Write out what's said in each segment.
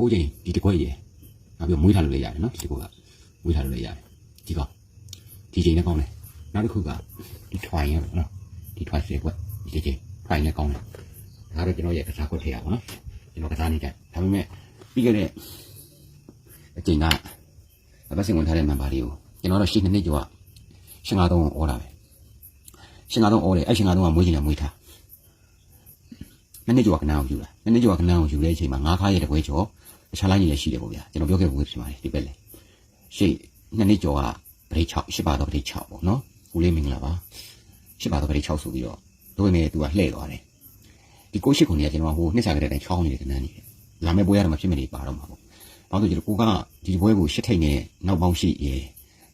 ဟိုးချိန်ဒီတစ်ခွက်ရယ်နောက်ပြီးမွေးထားလို့လည်းရတယ်နော်ဒီတစ်ခွက်ကမွေးထားလို့လည်းရတယ်ဒီကောင်ဒီချိန်လည်းကောင်းတယ်နောက်တစ်ခုကဒီထွိုင်ရယ်နော်ဒီထွိုင်စေခွက်ဒီချိန်ထွိုင်လည်းကောင်းတယ်ဒါတော့ကျွန်တော်ရဲ့ကစားခွက်ထဲရပါနော်ကျွန်တော်ကစားနေတယ်ဒါပေမဲ့ပြီးခဲ့တဲ့အချိန်ကအပတ်စဉ်ဝင်ထားတဲ့ member လေးကိုကျွန်တော်တော့ရှင်းနှစ်နှစ်ကျော်ကရှင်ကားတော့ဩတာပဲရှင်ကားတော့ဩတယ်အဲ့ရှင်ကားတော့မွေးချင်တယ်မွေးထားနှစ်နှစ်ကျော်ကနန်းကိုယူလာနှစ်နှစ်ကျော်ကနန်းကိုယူတဲ့အချိန်မှာငါးခါရဲ့တပွဲကျော် တခြားလိုင်းကြီးလည်းရှိတယ်ပေါ့ဗျာကျွန်တော်ပြောခဲ့ဘူးဖြစ်ပါတယ်ဒီဘက်လေရှေ့နှစ်နှစ်ကျော်ကပရိတ်6ရှစ်ပါတော့ပရိတ်6ပေါ့နော်ဦးလေးမင်္ဂလာပါရှစ်ပါတော့ပရိတ်6ဆိုပြီးတော့တို့ပေမဲ့သူကလှည့်သွားတယ်ဒီကိုရှိခုနေကကျွန်တော်ဟိုနှစ်ဆာကတည်းကချောင်းနေတယ်ကနန်းနေတယ်လာမယ့်ပွဲရတော့မဖြစ်မနေပါတော့မှာပေါ့ဘာလို့လဲဆိုတော့ကိုကဒီပွဲကိုရှစ်ထိတ်နဲ့နောက်ပေါင်းရှိရေ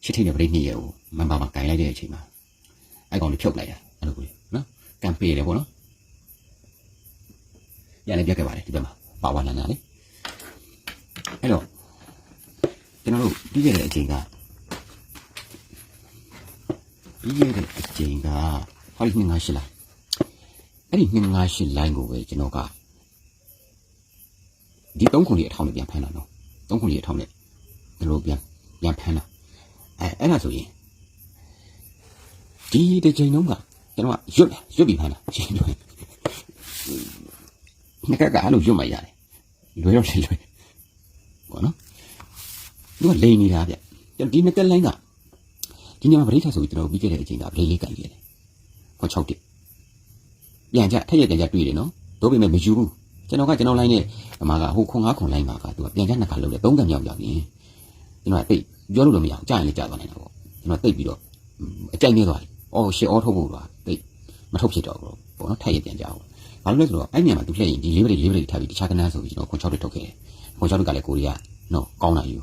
ရှစ်ထိတ်နဲ့ပရိတ်2ရေကိုမန်ပါမှာဂိုင်လိုက်တဲ့အချိန်မှာအဲ့ကောင်လေးဖြုတ်လိုက်တာအဲ့လိုကိုနော်ကံပေးတယ်ပေါ့နော်ရလည်းပြတ်ခဲ့ပါတယ်ဒီဘက်မှာပါဝါလန်နာလေ အဲ့တော့ကျွန်တော်တို့ပြီးခဲ့တဲ့အချိန်ကပြီးခဲ့တဲ့အချိန်ကဟောဒီ258လိုက်အဲ့ဒီ258 line ကိုပဲကျွန်တော်ကဒီ3ခုလေးအထောင်နဲ့ပြန်ဖမ်းတာနော်3ခုလေးအထောင်နဲ့ဒီလိုပြန်ပြန်ဖမ်းတာအဲအဲ့ဒါဆိုရင်ဒီတစ်ချိန်လုံးကကျွန်တော်ကရွတ်ရွတ်ပြီးဖမ်းတာချိန်တော့နှစ်ကက်ကအဲ့လိုရွတ်မှရတယ်လွယ်တော့လေလွယ် ပေါ့နော်သူကလိန်နေတာဗျကျွန်တော်ဒီနှစ်ကက်လိုင်းကဒီညမှာဗရိတ်ချဆိုပြီးကျွန်တော်ပြီးခဲ့တဲ့အချိန်ကဗရိတ်လေးကန်ခဲ့တယ်ခွန်6တစ်ပြန်ကြထက်ရပြန်ကြတွေ့တယ်နော်တို့ပေမဲ့မယူဘူးကျွန်တော်ကကျွန်တော်လိုင်းနဲ့အမကဟိုခွန်9ခွန်လိုင်းမှာကသူကပြန်ကြနှစ်ခါလုံးတယ်သုံးကန်မြောက်ရောက်ရင်ကျွန်တော်ကတိတ်ပြောလို့တော့မရအောင်ကြာရင်လည်းကြာသွားနေတာပေါ့ကျွန်တော်တိတ်ပြီးတော့အကြိုက်နေသွားတယ်အော်ရှစ်အောထုတ်ဖို့ကတိတ်မထုတ်ဖြစ်တော့ဘူးပေါ့နော်ထက်ရပြန်ကြအောင်ဘာလို့လဲဆိုတော့အဲ့ညမှာသူလှည့်ရင်ဒီလေးပရိလေးပရိထားပြီးတခြားကနန်းဆိုပြီးကျွန်တော်ခွန်6တက်ထုတ်ခဲ့တယ် ခွန်6တက်ကလည်းကိုရီးယားနော်ကောင်းတာယူ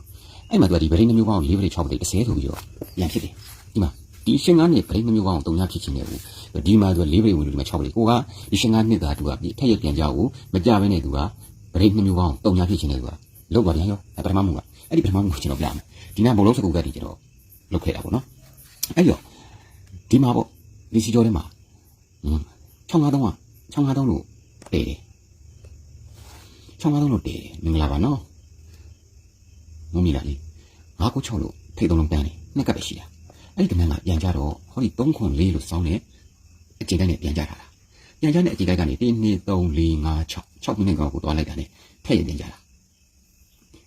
အဲ့မှာသူကဒီပရိနှမျိုးကောင်းလေးပရိ6ပရိ30ဆိုပြီးတော့ပြန်ဖြစ်တယ်ဒီမှာဒီရှင်ကားနှစ်ပရိနှမျိုးကောင်းတုံညာဖြစ်ချင်တယ်ဘူးဒီမှာသူကလေးပရိဝင်လို့ဒီမှာ6ပရိကိုကဒီရှင်ကားနှစ်ကသူကထက်ရပြန်ကြဘူးမကြဘဲနဲ့သူကပရိနှမျိုးကောင်းတုံညာဖြစ်ချင်တယ်သူကလောက်ပါပြန်ရောပထမမှုကအဲ့ဒီပထမမှုကိုကျွန်တော်ပြမယ်ဒီနေ့ဘလုံးစကူကတည်းကျွန်တော်လုပ်ခဲ့တာပေါ့နော်အဲ့ရောဒီမှာပေါ့ဒီစီကျော်ထဲမှာ653က653လို့တေးတယ် ချောင်းမသုံးလို့တေးတယ်မင်္ဂလာပါနော်မမီလာလေးငါးကို6လို့ထိတ်သုံးလုံးတန်းတယ်နှစ်ကပ်ပဲရှိတာအဲ့ဒီကမန်းကပြန်ကြတော့ဟောဒီ3ခွန်4လို့စောင်းတဲ့အချိန်တိုင်းနဲ့ပြန်ကြတာလားပြန်ကြတဲ့အချိန်တိုင်းကနေ1 2 3 4 5 6 6မိနစ်ကောကိုသွားလိုက်တာနဲ့ထည့်ရပြန်ကြတာ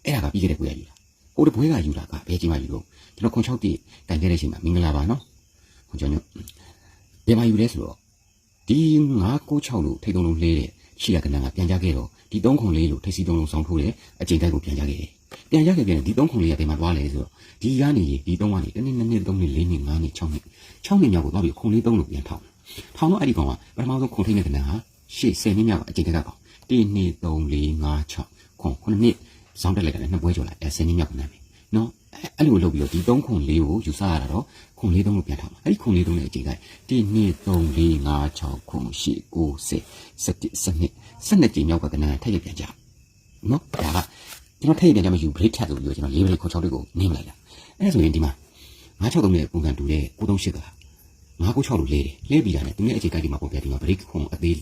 အဲ့ဒါကပြီးခဲ့တဲ့ပွဲရယူတာဟိုတပွဲကယူတာကဘယ်ချိန်မှယူလို့ကျွန်တော်ခွန်6တိတိုင်ခဲ့တဲ့အချိန်မှာမင်္ဂလာပါနော်ခွန်ကျော်ညွတ်ဘယ်မှာယူလဲဆိုတော့ဒီ996လို့ထိတ်တုံးလုံးလေးတဲ့ ရှိရကနန်းကပြန်ကြခဲ့တော့ဒီ3ခုလေးလို့ထိတ်စီတုံးလုံးဆောင်းထိုးတယ်အချိန်တိုင်းကိုပြန်ကြခဲ့တယ်ပြန်ကြခဲ့ပြန်ဒီ3ခုလေးကဘယ်မှာသွားလဲဆိုတော့ဒီကနေဒီ3ကနေတနေ့2နှစ်3နှစ်4နှစ်5နှစ်6နှစ်6နှစ်မြောက်ကိုသွားပြီးခုံလေး3လို့ပြန်ထောင်းထောင်းတော့အဲ့ဒီကောင်ကပထမဆုံးခုံထိတ်တဲ့ကနန်းဟာရှေ့10နှစ်မြောက်အချိန်တိုင်းကကောင်1 2 3 4 5 6ခုံခုနှစ်ဇောင်းတက်လိုက်တယ်နှစ်ပွဲကျော်လိုက်အဲ10နှစ်မြောက်ကနန်းပဲနော် အဲ့လိုလုပ်ပြီးတော့ဒီ3ခုလေးကိုယူဆရတာတော့ခုံလေး3လို့ပြန်ထောင်းအဲ့ဒီခုံလေး3ရဲ့အချိန်တိုင်း1 2 3 4 5 6ခုံ8 9 10 17 12 12ကြိမ်မြောက်ကကနန်းထည့်ရပြန်ကြနော်ဒါကကျွန်တော်ထည့်ရပြန်ကြမယူ break ထပ်ဆိုပြီးတော့ကျွန်တော်၄ break ခွန်6လေးကိုနင်းလိုက်တာအဲ့ဒါဆိုရင်ဒီမှာ963နဲ့ပုံစံတူတဲ့938က996လို့လဲတယ်လဲပြီးတာနဲ့သူနဲ့အခြေကိုက်ဒီမှာပုံပြဒီမှာ break ခွန်အသေး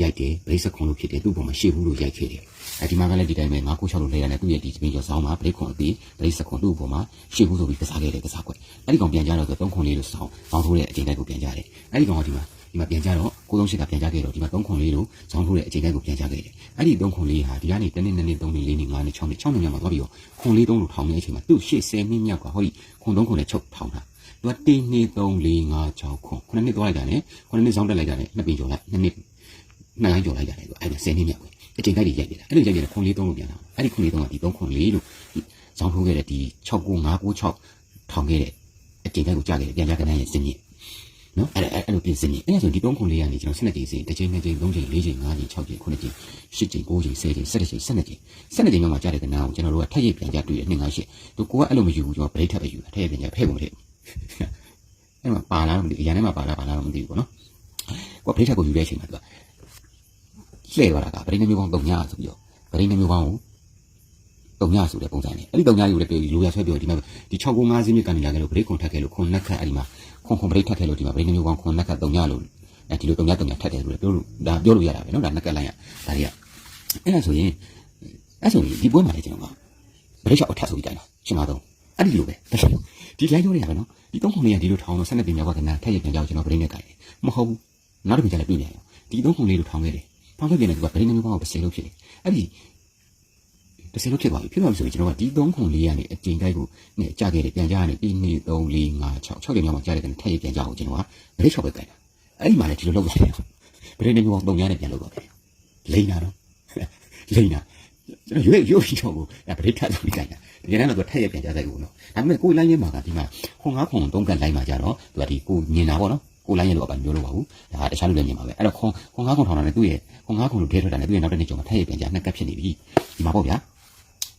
ရိုက်တယ် break ဆက်ခွန်လို့ဖြစ်တယ်သူ့ပုံမှာရှေ့ဘူးလို့ရိုက်ခဲ့တယ်အဲဒီမှာကလည်းဒီတိုင်းပဲ996လို့လဲရတယ်သူ့ရဲ့ဒီပြင်ကျော်ဆောင်းမှာ break ခွန်အသေး break ဆက်ခွန်သူ့ပုံမှာရှေ့ဘူးဆိုပြီးကစားခဲ့တယ်ကစားခွက်အဲ့ဒီကောင်ပြန်ကြတော့ဆို3ခွန်လေးလို့ဆောင်းဆောင်းထိုးတဲ့အချိန်တိုင်းကိုပြန်ကြတယ်အဲ့ဒီကောင်ကဒီမှာဒီမှာပြန်ကြတော့938ကပြန်ကြခဲ့တော့ဒီမှာ3ခွန်လေးလို့ဆောင်းထိုးတဲ့အချိန်တိုင်းကိုပြန်ကြခဲ့တယ်အဲ့ဒီ3ခွန်လေးဟာဒီကနေတနေ့နေ့နေ့3နေ့4နေ့5နေ့6နေ့6နေ့ညမှာသွားပြီးတော့ခွန်လေး3လို့ထောင်နေတဲ့အချိန်မှာသူ့ရှေ့10နှစ်မြောက်ကဟောဒီခွန်3ခွန်နဲ့ချုပ်ထောင်တာသူက1နှစ်3 4 5 6ခွန်9နှစ်သွားလိုက်တာနဲ့9နှစ်ဆောင်းတက်လိုက်တာနဲ့နှစ်ပင်ကျော်လိုက်2နှစ်နှစ် လိုင်းကျော်လိုက်ရတယ်သူအဲ့ဒါ10နှစ်မြောက်ပဲအချိန်တိုင်းကြီးရိုက်နေတာအဲ့လိုရိုက်နေတဲ့ခွန်လေး3လို့ပြန်လာအဲ့ဒီခွန်လေး3ကဒီ3ခွန်လေးလို့ဆောင်းထိုးခဲ့တဲ့ဒီ69596ထောင်ခဲ့တဲ့အချိန်တိုင်းကိုကြားခဲ့တယ်ပြန်ကြကနန်းရဲ့စင်မြင့်နော်အဲ့အဲ့အဲ့လိုပြင်စင်နေအဲ့ဒါဆိုဒီ3ခုလေးကနေကျွန်တော်12ကြိမ်စီတစ်ကြိမ်နှစ်ကြိမ်သုံးကြိမ်လေးကြိမ်ငါးကြိမ်6ကြိမ်9ကြိမ်10ကြိမ်9ကြိမ်10ကြိမ်17ကြိမ်12ကြိမ်12ကြိမ်မှကြားတဲ့ကနာကိုကျွန်တော်တို့ကထက်ရိပ်ပြန်ကြတွေ့တယ်2 5 8သူကိုကအဲ့လိုမယူဘူးကျွန်တော်ဗရိတ်ထက်ပဲယူတာထက်ရိပ်ပြန်ကြဖဲ့ကုန်မထည့်အဲ့မှာပါလားမသိဘူးအရင်ထဲမှာပါလားပါလားမသိဘူးပေါ့နော်ကိုကဗရိတ်ထက်ကိုယူတဲ့အချိန်မှာသူက လှည့်သွားတာကပရိနေမျိုးပေါင်း၃ညဆိုပြီးတော့ပရိနေမျိုးပေါင်းကိုတုံညဆိုတဲ့ပုံစံနဲ့အဲ့ဒီတုံညယူလည်းပြောပြီးလိုရဆွဲပြောဒီမှာဒီ690မြစ်ကနေလာခဲ့လို့ break ခွန်ထက်ခဲ့လို့ခွန်နှက်ခတ်အဲ့ဒီမှာခွန်ခွန် break ထက်ခဲ့လို့ဒီမှာ break မျိုးပေါင်းခွန်နှက်ခတ်တုံညလို့အဲဒီလိုတုံညတုံညထက်တယ်လို့ပြောလို့ဒါပြောလို့ရတာပဲနော်ဒါနှက်ကတ်လိုက်ရဒါတွေကအဲ့ဒါဆိုရင်အဲ့ဆိုရင်ဒီပွဲမှာလည်းကျွန်တော်က break shot အထက်ဆိုပြီးတိုင်းတာရှင်းပါတော့အဲ့ဒီလိုပဲဒါဆိုဒီ line ရောတွေကပဲနော်ဒီ3ခုလေးကဒီလိုထောင်းတော့ဆက်နေပြင်ရောက်ခဏထက်ရပြန်ကြောက်ကျွန်တော် break နဲ့ကြိုင်မဟုတ်ဘူးနောက်တစ်ပြင်ကြလည်းပြင်ပြန်ဒီ3ခုလေးလိုထောင်းခဲ့တယ် ထောင်းခဲ့ပြင်လည်းသူကဗရိတ်နဲ့မျိုးပေါင်းကို10လို့ဖြစ်တယ်အဲ့ဒီ10လို့ဖြစ်သွားပြီဖြစ်သွားပြီဆိုရင်ကျွန်တော်ကဒီသုံးခုလေးကနေအချိန်တိုက်ကိုနဲ့ကြာခဲ့တယ်ပြန်ကြာနေ1 2 3 4 5 6 6ချိန်မြောက်မှကြာတဲ့ကနေထက်ရပြန်ကြောက်ကိုကျွန်တော်ကဗရိတ်ချောက်ပဲကြိုင်တာအဲ့ဒီမှာလည်းဒီလိုလုပ်သွားတယ်ဗရိတ်နဲ့မျိုးပေါင်း3ညနဲ့ပြန်လုပ်သွားတယ်လိမ့်တာတော့လိမ့်တာကျွန်တော်ရွေးရွေးပြီးတော့ကိုအဲပရိသတ်ဆိုပြီးကြိုင်တာဒီနေ့တော့သူထက်ရပြန်ကြတဲ့ကိုနော်ဒါပေမဲ့ကိုလိုင်းရဲမှာကဒီမှာခွန်ငါးခွန်သုံးကတ်လိုင်းမှာကြတော့သူကဒီကိုမြင်တာပေါ့နော် ကိုလိုင်းရဲလို့ကပါမျိုးလို့ပါဘူးဒါကတခြားလူလည်းမြင်ပါပဲအဲ့တော့ခွန်ခွန်ငါးခွန်ထောင်တာနဲ့သူ့ရဲ့ခွန်ငါးခွန်လို့ထဲထွက်တာနဲ့သူ့ရဲ့နောက်တစ်နေ့ကျော်မှာထက်ရပြန်ကြနှစ်ကတ်ဖြစ်နေပြီဒီမှာပေါ့ဗျာ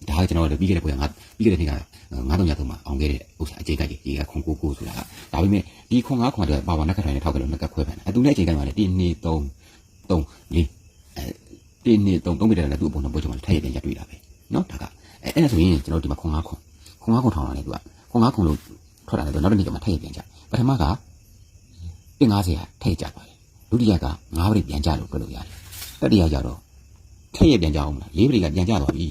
ဒါကကျွန်တော်တို့ပြီးခဲ့တဲ့ပွဲကငါပြီးခဲ့တဲ့နေ့ကငါးတုံးရသုံးမှာအောင်ခဲ့တဲ့ဥစ္စာအကျိတ်ကကြီးကခွန်ကိုကိုဆိုတာကဒါပေမဲ့ဒီခွန်ငါးခွန်ကပါဝါနက်ခတ်ထိုင်နဲ့ထောက်ကြလို့နှစ်ကတ်ခွဲဖန်အတူနဲ့အကျိတ်ကမှလည်း1 2 3 3 4အဲ1 2 3 3မိတယ်လည်းသူ့အပေါ်မှာပွဲချုံမှာထက်ရပြန်ကြတွေ့တာပဲနော်ဒါကအဲအဲ့ဒါဆိုရင်ကျွန်တော်ဒီမှာခွန်ငါးခွန်ခွန်ငါးခွန်ထောင်းလာတယ်သူကခွန်ငါးခွန်လို့ထွက်လာတယ်သူနောက်တစ်နေ့ကျမှထည့်ရပြန်ကြပထမက 150ကထည့်ကြပါတယ်ဒုတိယက9ပရိပြန်ကြလို့ပြောလို့ရတယ်တတိယကျတော့ထည့်ရပြန်ကြအောင်မလား4ပရိကပြန်ကြသွားပြီ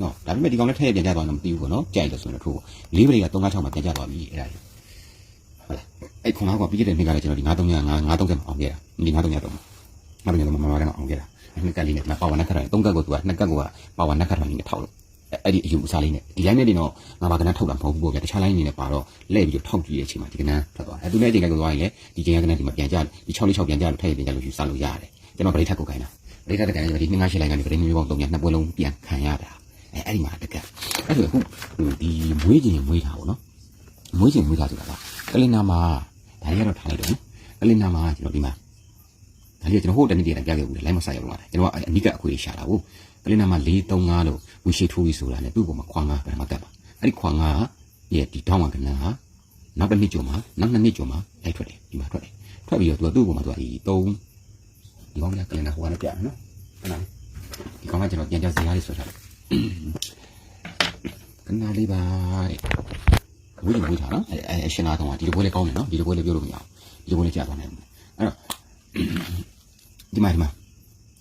နော်ဒါပေမဲ့ဒီကောင်လည်းထည့်ရပြန်ကြသွားတော့မသိဘူးပေါ့နော်ကြိုက်လို့ဆိုရင်တော့ထိုး4ပရိက356မှာပြန်ကြသွားပြီအဲ့ဒါဟုတ်လားအဲ့ခွန်ငါးခွန်ပြီးခဲ့တဲ့နေ့ကလည်းကျွန်တော်ဒီ930 930မှာအောင်ခဲ့တာဒီ930တော့မတော်မမမကတော့အောင်ခဲ့တာနှစ်ကတ်လေးနဲ့ပါဝါနက်ခတ်တယ်သုံးကတ်ကိုသူကနှစ်ကတ်ကိုကပါဝါနက်ခတ်တယ်နဲ့ထောက်လို့ အဲ့ဒီအယူအဆလေးနဲ့ဒီတိုင်းနဲ့တင်တော့ငါဘာကနန်းထုတ်တာမဟုတ်ဘူးပေါ့ဗျာတခြားလိုင်းအနေနဲ့ပါတော့လဲ့ပြီးတော့ထောက်ကြည့်တဲ့အချိန်မှာဒီကနန်းထွက်သွားတယ်သူနဲ့အချိန်ကကိုသွားရင်လေဒီချိန်ကကနန်းဒီမှာပြန်ကြဒီ6လေး6ပြန်ကြလို့ထည့်ပြန်ကြလို့ယူဆလို့ရတယ်ကျွန်တော်ပရိသတ်ကိုခိုင်းတာပရိသတ်တကန်ဆိုဒီ2 5 8လိုင်းကနေပရိသတ်မျိုးပေါင်း3ညနှစ်ပွဲလုံးပြန်ခံရတာအဲအဲ့ဒီမှာတကအဲ့ဒါအခုဒီမွေးခြင်းမွေးတာပေါ့နော်မွေးခြင်းမွေးတာဆိုတာကကလင်နာမှာဒါရီကတော့ထားလိုက်တော့ကလင်နာမှာကျွန်တော်ဒီမှာဒါလေးကျွန်တော်ဟိုတနေ့တည်းပြခဲ့ဘူးလေ line မဆက်ရောက်လာတယ်ကျွန်တော်ကအနိကအခွေရှာတာကို ကလင်နာမှာ435လို့ဝီရှိထိုးပြီးဆိုတာနဲ့သူ့ပေါ်မှာခွန်ငါပထမကတ်ပါအဲ့ဒီခွန်ငါရဲ့ဒီတောင်းမှာကနန်းဟာနောက်တစ်နှစ်ကျော်မှာနောက်နှစ်နှစ်ကျော်မှာလိုက်ထွက်တယ်ဒီမှာထွက်တယ်ထွက်ပြီးတော့သူကသူ့ပေါ်မှာသူကဒီ3ဒီကောင်ကကလင်နာဟိုကနေပြမယ်နော်ဟုတ်လားဒီကောင်ကကျွန်တော်ပြန်ကြစရာလေးဆွဲထားတယ်ကနာလေးပါတဲ့ဝိဝိထားနော်အဲအဲရှင်နာကောင်ကဒီလိုပွဲလေးကောင်းတယ်နော်ဒီလိုပွဲလေးပြောလို့မရအောင်ဒီလိုပွဲလေးကြာသွားနိုင်ဘူးအဲ့တော့ဒီမှာဒီမှာ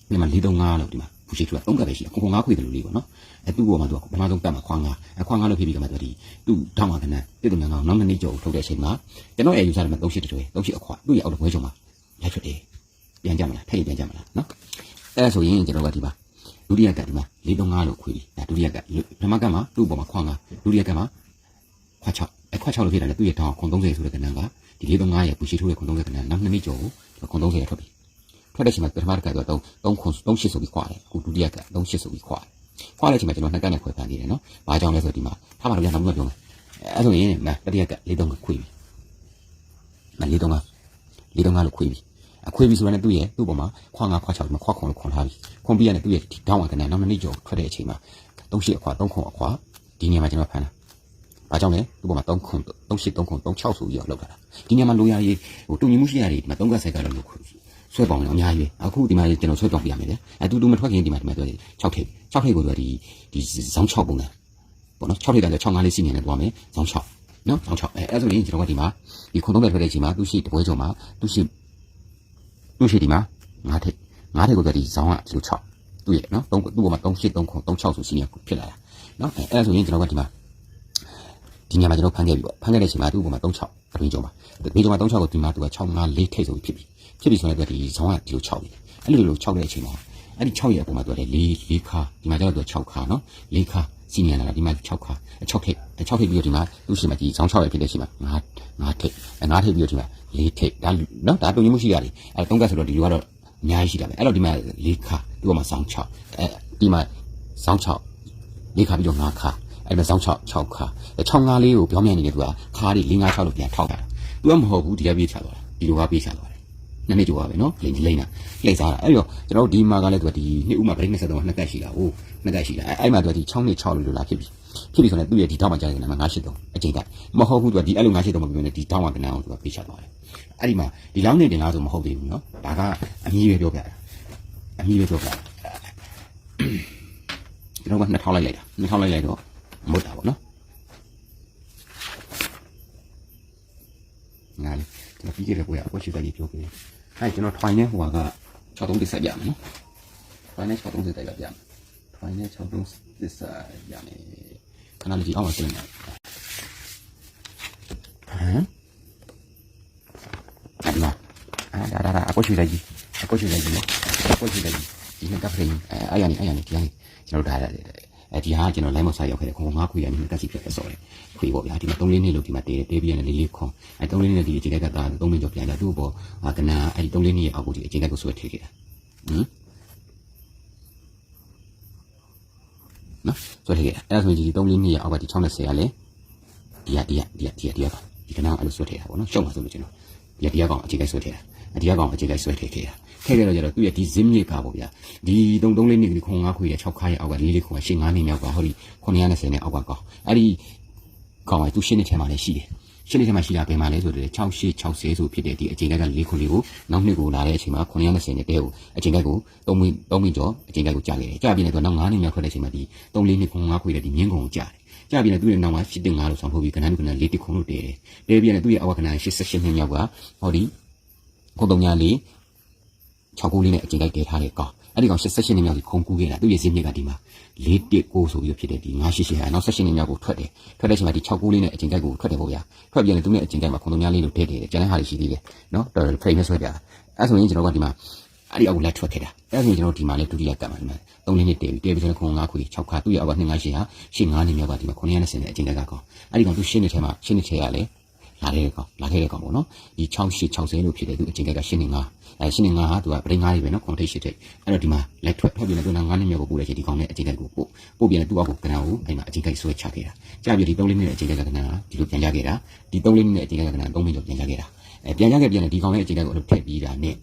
ဒီမှာ၄35လို့ဒီမှာ ဖူရှိထူက3ကပ်ပဲရှိတယ်ခွန်ခွန်5ခွေတယ်လို့လေးပေါ့နော်အဲသူ့ပေါ်မှာသူကပထမဆုံးတက်မှာခွန်5အဲခွန်5လို့ဖြစ်ပြီးကမှသူဒီသူ့ထောင်းမှာကနန်းတိတုံငန်းကောင်နောက်နှစ်နှစ်ကျော်ထုတ်တဲ့အချိန်မှာကျွန်တော်အဲယူစားတယ်မှာ38တွဲ38အခွာသူ့ရဲ့အောက်တပွဲချုံမှာလိုက်ထွက်တယ်ပြန်ကြမလားထိုက်ပြန်ကြမလားနော်အဲဆိုရင်ကျွန်တော်ကဒီမှာဒုတိယကပ်ဒီမှာ435လို့ခွေပြီးဒါဒုတိယကပ်ပထမကပ်မှာသူ့ပေါ်မှာခွန်5ဒုတိယကပ်မှာခွာ6အဲခွာ6လို့ဖြစ်တယ်လေသူ့ရဲ့ထောင်းခွန်30ဆိုတဲ့ကနန်းကဒီ435ရဲ့ပူရှိထူရဲ့ခွန်30ကနန်းနောက်နှစ်နှစ်ကျော်ကိုခွန်30ရထွက်ပြီ ထွက်တဲ့အချိန်မှာပထမတစ်ခါတော့3 3ခွန်3ရှစ်ဆိုပြီးခွာတယ်အခုဒုတိယက3ရှစ်ဆိုပြီးခွာတယ်ခွာတဲ့အချိန်မှာကျွန်တော်နှစ်ကတ်နဲ့ခွဲဖန်နေတယ်နော်ဘာကြောင့်လဲဆိုတော့ဒီမှာထားပါတော့ရနောက်မှပြောမယ်အဲဆိုရင်မတတိယက၄3ကခွေပြီမ၄3က၄3ကလို့ခွေပြီအခွေပြီဆိုတော့သူ့ရဲ့သူ့ပေါ်မှာခွာငါခွာ6မှာခွာခွန်လို့ခွန်ထားပြီခွန်ပြီးရတယ်သူ့ရဲ့ဒီတောင်းဝကနေနောက်နှစ်ကျော်ထွက်တဲ့အချိန်မှာ3ရှစ်အခွာ3ခွန်အခွာဒီနေရာမှာကျွန်တော်ဖန်တာဘာကြောင့်လဲသူ့ပေါ်မှာ3ခွန်3ရှစ်3ခွန်3 6ဆိုပြီးတော့လောက်တာဒီနေရာမှာလိုရရေးဟိုတူညီမှုရှိရတယ်ဒီမှာ3ကတ်ဆက်ကတော့လို့ ဆွဲပေါင်လည်းအများကြီးပဲအခုဒီမှာကျွန်တော်ဆွဲပေါင်ပြရမယ်ဗျအဲတူတူမထွက်ခင်ဒီမှာဒီမှာပြောတယ်6ထိပ်6ထိပ်ကိုသူကဒီဒီဇောင်း6ပုံစံပေါ့နော်6ထိပ်ကလည်း6 5လေးစီနေနဲ့သွားမယ်ဇောင်း6နော်ဇောင်း6အဲအဲဆိုရင်ကျွန်တော်ကဒီမှာဒီခုံသုံးတဲ့ထွက်တဲ့အချိန်မှာသူရှိတပွဲချုံမှာသူရှိသူရှိဒီမှာ9ထိပ်9ထိပ်ကိုသူဒီဇောင်းကဒီလို6သူ့ရဲ့နော်3သူ့ပေါ်မှာ3 8 3ခု3 6ဆိုစီနေဖြစ်လာတာနော်အဲအဲဆိုရင်ကျွန်တော်ကဒီမှာဒီညမှာကျွန်တော်ဖန်ခဲ့ပြီပေါ့ဖန်ခဲ့တဲ့အချိန်မှာသူ့ပေါ်မှာ3 6တပင်းချုံမှာတပင်းချုံမှာ3 6ကိုဒီမှာသူက6 5 4ထိပ်ဆိုပြီးဖြစ်ပြီ ဖြစ်ပြီဆိုတော့ဒီဇောင်းကဒီလို6ပြီအဲ့လိုလို6တဲ့အချိန်မှာအဲ့ဒီ6ရဲ့အပေါ်မှာသူကလေ4 4ခါဒီမှာကျတော့သူက6ခါနော်4ခါစီနီယလာဒီမှာ6ခါ6ထိပ်6ထိပ်ပြီးတော့ဒီမှာသူ့ရှိမှာဒီဇောင်း6ရဲ့ဖြစ်တဲ့ရှိမှာ9 9ထိပ်9ထိပ်ပြီးတော့ဒီမှာ4ထိပ်ဒါနော်ဒါတုံညမှုရှိရတယ်အဲ့3ကဆိုတော့ဒီလိုကတော့အများကြီးရှိတာပဲအဲ့တော့ဒီမှာ4ခါဒီပေါ်မှာဇောင်း6အဲဒီမှာဇောင်း6 4ခါပြီးတော့5ခါအဲ့မှာဇောင်း6 6ခါ6 5လေးကိုပြောင်းမြန်နေတယ်သူကခါးတွေ4 5 6လို့ပြန်ထောက်တာသူကမဟုတ်ဘူးဒီကပြေးချသွားတာဒီလိုကပြေးချသွားတယ် နှစ်နှစ်ကျော်ပါပဲနော်လိမ့်လိမ့်တာလိမ့်စားတာအဲ့တော့ကျွန်တော်တို့ဒီမှာကလည်းသူကဒီနှစ်ဦးမှာဗရိတ်23နှစ်ကတ်ရှိတာဟုတ်နှစ်ကတ်ရှိတာအဲ့အဲ့မှာသူကဒီ6နှစ်6လို့လို့လာဖြစ်ပြီဖြစ်ပြီဆိုတော့သူ့ရဲ့ဒီတောင်းမှာကြားနေတာ983အချိန်တိုင်းမဟုတ်ဘူးသူကဒီအဲ့လို983မပြောနေဒီတောင်းမှာကနန်းအောင်သူကပြေးချသွားတယ်အဲ့ဒီမှာဒီလောင်းနေတင်လားဆိုမဟုတ်သေးဘူးနော်ဒါကအမီးပဲပြောပြတာအမီးပဲပြောပြတာကျွန်တော်က2000လိုက်လိုက်တာ2000လိုက်လိုက်တော့မဟုတ်တာပေါ့နော်ငါလေကျွန်တော်ပြီးခဲ့တဲ့ပွဲကအပွဲရှိတဲ့ကြီးပြောခဲ့တယ် အဲကျွန်တော်ထွိုင်းနေဟိုက63တိဆက်ပြမယ်နော်ထွိုင်းနေ63တိဆက်ပြပြမယ်ထွဖိုင်နဲ့6တုံးသစ္စာရမယ်ခဏလေးကြည့်အောင်မစနေဟမ်အဲ့ဒါအဲ့ဒါဒါအကိုချွေလိုက်ကြီးအကိုချွေလိုက်ကြီးနော်အကိုချွေလိုက်ကြီးဒီနှစ်ကပ်ဖရင်အဲအဲ့ရနေအဲ့ရနေဒီကနေကျွန်တော်ဒါ အဲဒီဟာကျွန်တော် line မဆိုင်ရောက်ခဲ့တယ်ခုံငါခွေရနေတက်စီဖြစ်ခဲ့စော်တယ်ခွေပေါ့ဗျာဒီမှာ3လေးနှစ်လို့ဒီမှာတေးတယ်တေးပြီးရတယ်လေးလေးခွန်အဲ3လေးနှစ်ဒီအချိန်ကက3မိနစ်ကျော်ပြန်လာသူ့ဘောဟာကနာအဲ့ဒီ3လေးနှစ်ရဲ့အောက်ကိုဒီအချိန်ကကိုဆွဲထည့်ခဲ့တာဟမ်နော်ဆွဲထည့်ခဲ့တာအဲ့ဒါဆိုရင်ဒီ3လေးနှစ်ရဲ့အောက်ကဒီ620ကလည်းဒီကဒီကဒီကဒီကဒီကဒီကနာအဲ့လိုဆွဲထည့်တာပေါ့နော်ရှုံးပါဆိုလို့ကျွန်တော်ဒီကဒီကကောင်အချိန်ကဆွဲထည့်တာအ ဒီကကောင်အချိန်ကဆွဲထည့်ခဲ့တာထည့်ခဲ့တော့ကျတော့သူ့ရဲ့ဒီ zim လေးကပေါ့ဗျာဒီ33လေးနှစ်ဒီခွန်5ခွေရဲ့6ခါရဲ့အောက်ကလေးလေးခွန်8 5နှစ်မြောက်ကဟောဒီ920နဲ့အောက်ကကောင်အဲ့ဒီကောင်ကသူရှင်းနေထဲမှာလည်းရှိတယ်ရှင်းနေထဲမှာရှိတာပြင်မှာလဲဆိုတော့6 8 60ဆိုဖြစ်တဲ့ဒီအချိန်ကလေးခွန်လေးကိုနောက်နှစ်ကိုလာတဲ့အချိန်မှာ920နဲ့တဲကိုအချိန်ကကို3မိ3မိကျော်အချိန်ကကိုကြာခဲ့တယ်ကြာပြီးနေတော့နောက်9နှစ်မြောက်ထွက်တဲ့အချိန်မှာဒီ3လေးနှစ်ခွန်5ခွေတဲ့ဒီမြင်းကုံကိုကြာတယ်ကြာပြီးနေသူ့ရဲ့နောက်မှာ75လို့ဆောင်ထုတ်ပြီးကနန်းကနန်း၄တိခုံလို့တဲတယ်တဲပြီးနေသူ့ရဲ့အောက်ကကနန်း88နှစ်မြောက်ကဟောဒီ ခုံတုံညာလေး6ကူလေးနဲ့အချိန်ကိုက်တည်ထားတဲ့ကောင်အဲ့ဒီကောင်88နှစ်မြောက်ကြီးခုံကူခဲ့တာသူ့ရဲ့စင်းမြစ်ကဒီမှာ419ဆိုပြီးတော့ဖြစ်တဲ့ဒီ988ဟာနောက်78နှစ်မြောက်ကိုထွက်တယ်ထွက်တဲ့အချိန်မှာဒီ6ကူလေးနဲ့အချိန်ကိုက်ကိုထွက်တယ်ပေါ့ဗျာထွက်ပြန်တယ်သူနဲ့အချိန်ကိုက်မှာခုံတုံညာလေးလို့ထည့်တယ်ကျန်တဲ့ဟာတွေရှိသေးတယ်နော်တော်တော် frame နဲ့ဆွဲပြတာအဲ့ဆိုရင်ကျွန်တော်ကဒီမှာအဲ့ဒီအောက်ကိုလက်ထွက်ခဲ့တာအဲ့ဆိုရင်ကျွန်တော်ဒီမှာလဲဒုတိယကတ်မှာဒီမှာ3လေးနှစ်တည်ပြီးတည်ပြီးဆိုရင်ခုံ9ခွေ6ခါသူ့ရဲ့အောက်က298ဟာရှင်း9နှစ်မြောက်ကဒီမှာ920နဲ့အချိန်ကိုက်ကကောင်အဲ့ဒီကောင်သူရှင်းတဲ့ထဲမှာရှင်းတဲ့ထဲကလည်း လာခဲ့တဲ့ကောင်လာခဲ့တဲ့ကောင်ပေါ့နော်ဒီ6860လို့ဖြစ်တယ်သူအချိန်ကကရှင်းနေငါအဲရှင်းနေငါဟာသူကပရိငါးတွေပဲနော်ကွန်တိတ်ရှိတဲ့အဲ့တော့ဒီမှာလက်ထွက်ထွက်ပြီးတော့သူက9နှစ်မြောက်ကိုပို့တဲ့ချိန်ဒီကောင်နဲ့အချိန်ကကိုပို့ပို့ပြန်တယ်သူ့အောက်ကိုကနန်းကိုအဲ့မှာအချိန်ကဆွဲချခဲ့တာကြာပြီဒီ3လေးနှစ်ရဲ့အချိန်ကကနန်းဟာဒီလိုပြန်ကြခဲ့တာဒီ3လေးနှစ်ရဲ့အချိန်ကကနန်း3မိနစ်ပြန်ကြခဲ့တာအဲပြန်ကြခဲ့ပြန်တယ်ဒီကောင်ရဲ့အချိန်ကကိုအဲ့လိုထည့်ပြီးတာနဲ့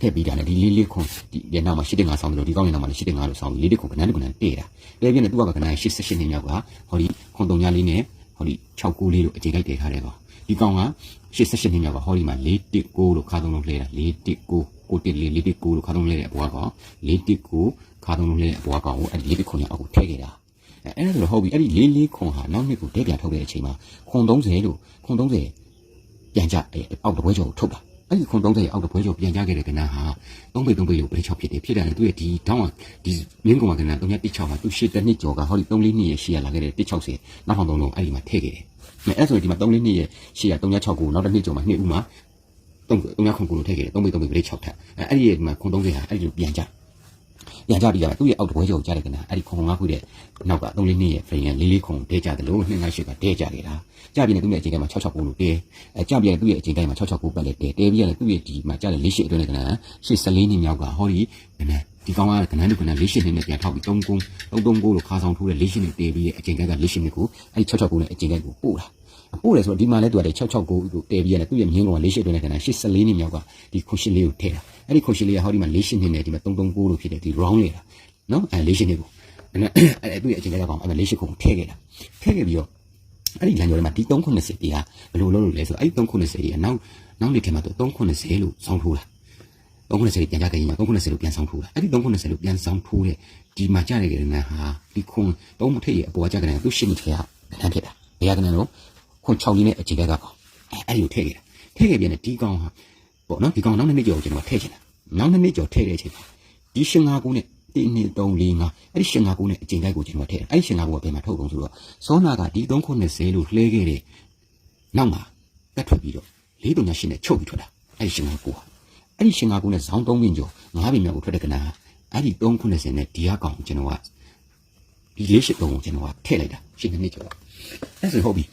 ထည့်ပြီးတာနဲ့ဒီလေးလေးခွန်ဒီဒီနောက်မှာ85ဆောင်းတယ်လို့ဒီကောင်ရဲ့နောက်မှာ85လို့ဆောင်းပြီးလေးလေးခွန်ကနန်းကနန်းတဲ့တာတဲပြန်တယ်သူကကနန်း88နှစ်မြောက်ကဟောဒီခွန်3ညာလေးနဲ့ဟောဒီ6ကိုလေးလို့အချိန်ကိုက်တည်ထားတယ်ကောင် ဒီကောင်က88နှစ်မြောက်ကဟောဒီမှာ419လို့ခါသုံးလုံးလဲတာ419ကိုတစ်လေး419လို့ခါသုံးလဲတဲ့အပေါ်ကောင်419ခါသုံးလုံးလဲတဲ့အပေါ်ကောင်ကိုအဲ့ဒီ419ရအောက်ကိုထည့်ခဲ့တာအဲအဲ့ဒါဆိုတော့ဟုတ်ပြီအဲ့ဒီ44ခွန်ဟာနောက်နှစ်ကိုတဲပြန်ထုတ်တဲ့အချိန်မှာခွန်30လို့ခွန်30ပြန်ကြအဲအောက်တပွဲကျော်ကိုထုတ်တာအဲ့ဒီခွန်30ရဲ့အောက်တပွဲကျော်ပြန်ကြခဲ့တဲ့ကဏ္ဍဟာ3ပိတ်3ပိတ်လို့ပြိ6ဖြစ်တယ်ဖြစ်တယ်လေသူရဲ့ဒီတောင်းကဒီမြင်းကောင်ကဏ္ဍ316မှာသူရှေ့တစ်နှစ်ကျော်ကဟောဒီ3လေးနှစ်ရဲ့ရှေ့ရလာခဲ့တဲ့160နောက်ထောင်3လုံးအဲ့ဒီမှာထည့်ခဲ့တယ် အဲအဲ့ဆိုရင်ဒီမှာ3လေးနှစ်ရဲ့ရှေ့ရ369ကိုနောက်တစ်နှစ်ကျော်မှာနှစ်ဦးမှာ3 3ခွန်ကိုလို့ထည့်ခဲ့တယ်3ပိတ်3ပိတ်ပြိ6ထက်အဲအဲ့ဒီရဲ့ဒီမှာခွန်30ဟာအဲ့ဒီလိုပြန်ကြပြန်ကြပြီးတော့သူ့ရဲ့အောက်တပွဲကျော်ကြားတဲ့ကဏ္ဍအဲ့ဒီခွန်5ခုတဲ့နောက်က3လေးနှစ်ရဲ့ frame လေးလေးခွန်တဲကြတယ်လို့298ကတဲကြခဲ့တာကြပြီးနေသူ့ရဲ့အချိန်တိုင်းမှာ669လို့တဲအဲကြပြီးနေသူ့ရဲ့အချိန်တိုင်းမှာ669ပတ်လက်တဲတဲပြီးရနေသူ့ရဲ့ဒီမှာကြားတဲ့လေးရှိအတွင်းတဲ့ကဏ္ဍ84နှစ်မြောက်ကဟောဒီကဏ္ဍဒီကောင်ကကဏ္ဍတို့ကဏ္ဍလေးရှိနှစ်နဲ့ပြန်ထောက်ပြီး3ကုန်း339လို့ခါဆောင်ထိုးတဲ့လေးရှိနှစ်တဲပြီးရဲ့အချိန်ကလေးရှိနှစ်ကိုအဲ့ဒီ669နဲ့အချိန်ကိုပို့တာ ပို့တယ်ဆိုတော့ဒီမှာလဲသူကလေ669ကိုတဲပြီးရတယ်သူ့ရဲ့မြင်းကောင်ကလေးရှိအတွင်းတဲ့ကဏ္ဍ84နှစ်မြောက်ကဒီခုရှိလေးကိုထဲတာအဲ့ဒီခုရှိလေးကဟောဒီမှာလေးရှိနှစ်နဲ့ဒီမှာ339လို့ဖြစ်တဲ့ဒီ round လေတာနော်အဲလေးရှိနှစ်ကိုအဲ့အဲ့သူ့ရဲ့အချိန်ကကောင်အဲ့လေးရှိကိုထဲခဲ့တာထဲခဲ့ပြီးတော့အဲ့ဒီလမ်းကျော်ထဲမှာဒီ390တီးကဘယ်လိုလုပ်လို့လဲဆိုတော့အဲ့ဒီ390တီးကနောက်နောက်နေ့ထဲမှာသူ390လို့စောင်းထိုးတာ390ပြန်ကြခဲ့ရင်390လို့ပြန်ဆောင်ထိုးတာအဲ့ဒီ390လို့ပြန်ဆောင်ထိုးတဲ့ဒီမှာကြတဲ့ကနေ့ဟာဒီခွန်သုံးမထိပ်ရဲ့အပေါ်ကကြတဲ့သူရှင်းနေခဲ့တာလမ်းဖြစ်တာဘယ်ကနေ့တော့ ခွန်6လေးနဲ့အချိန်ကကောင်အဲ့အဲ့ဒီကိုထည့်ခဲ့တာထည့်ခဲ့ပြန်တဲ့ဒီကောင်ဟာပေါ့နော်ဒီကောင်နောက်နှစ်နှစ်ကျော်ကျွန်တော်ထည့်ချင်တာနောက်နှစ်နှစ်ကျော်ထည့်တဲ့အချိန်မှာဒီရှင်ငါကူနဲ့1 2 3 4 5အဲ့ဒီရှင်ငါကူနဲ့အချိန်ကိုက်ကိုကျွန်တော်ထည့်အဲ့ဒီရှင်ငါကူကဘယ်မှာထုတ်ကုန်ဆိုတော့စောနာကဒီ390လို့လှဲခဲ့တဲ့နောက်မှာတက်ထွက်ပြီးတော့၄တုံညာရှင်နဲ့ချုပ်ပြီးထွက်တာအဲ့ဒီရှင်ငါကူဟာအဲ့ဒီရှင်ငါကူနဲ့ဇောင်း3ပင်ကျော်9ပင်မြောက်ကိုထွက်တဲ့ကနာအဲ့ဒီ390နဲ့ဒီအကောင်ကျွန်တော်ကဒီလေးရှိတုံကိုကျွန်တော်ကထည့်လိုက်တာရှင်နှစ်ကျော်အဲ့ဆိုဟုတ်ပြီ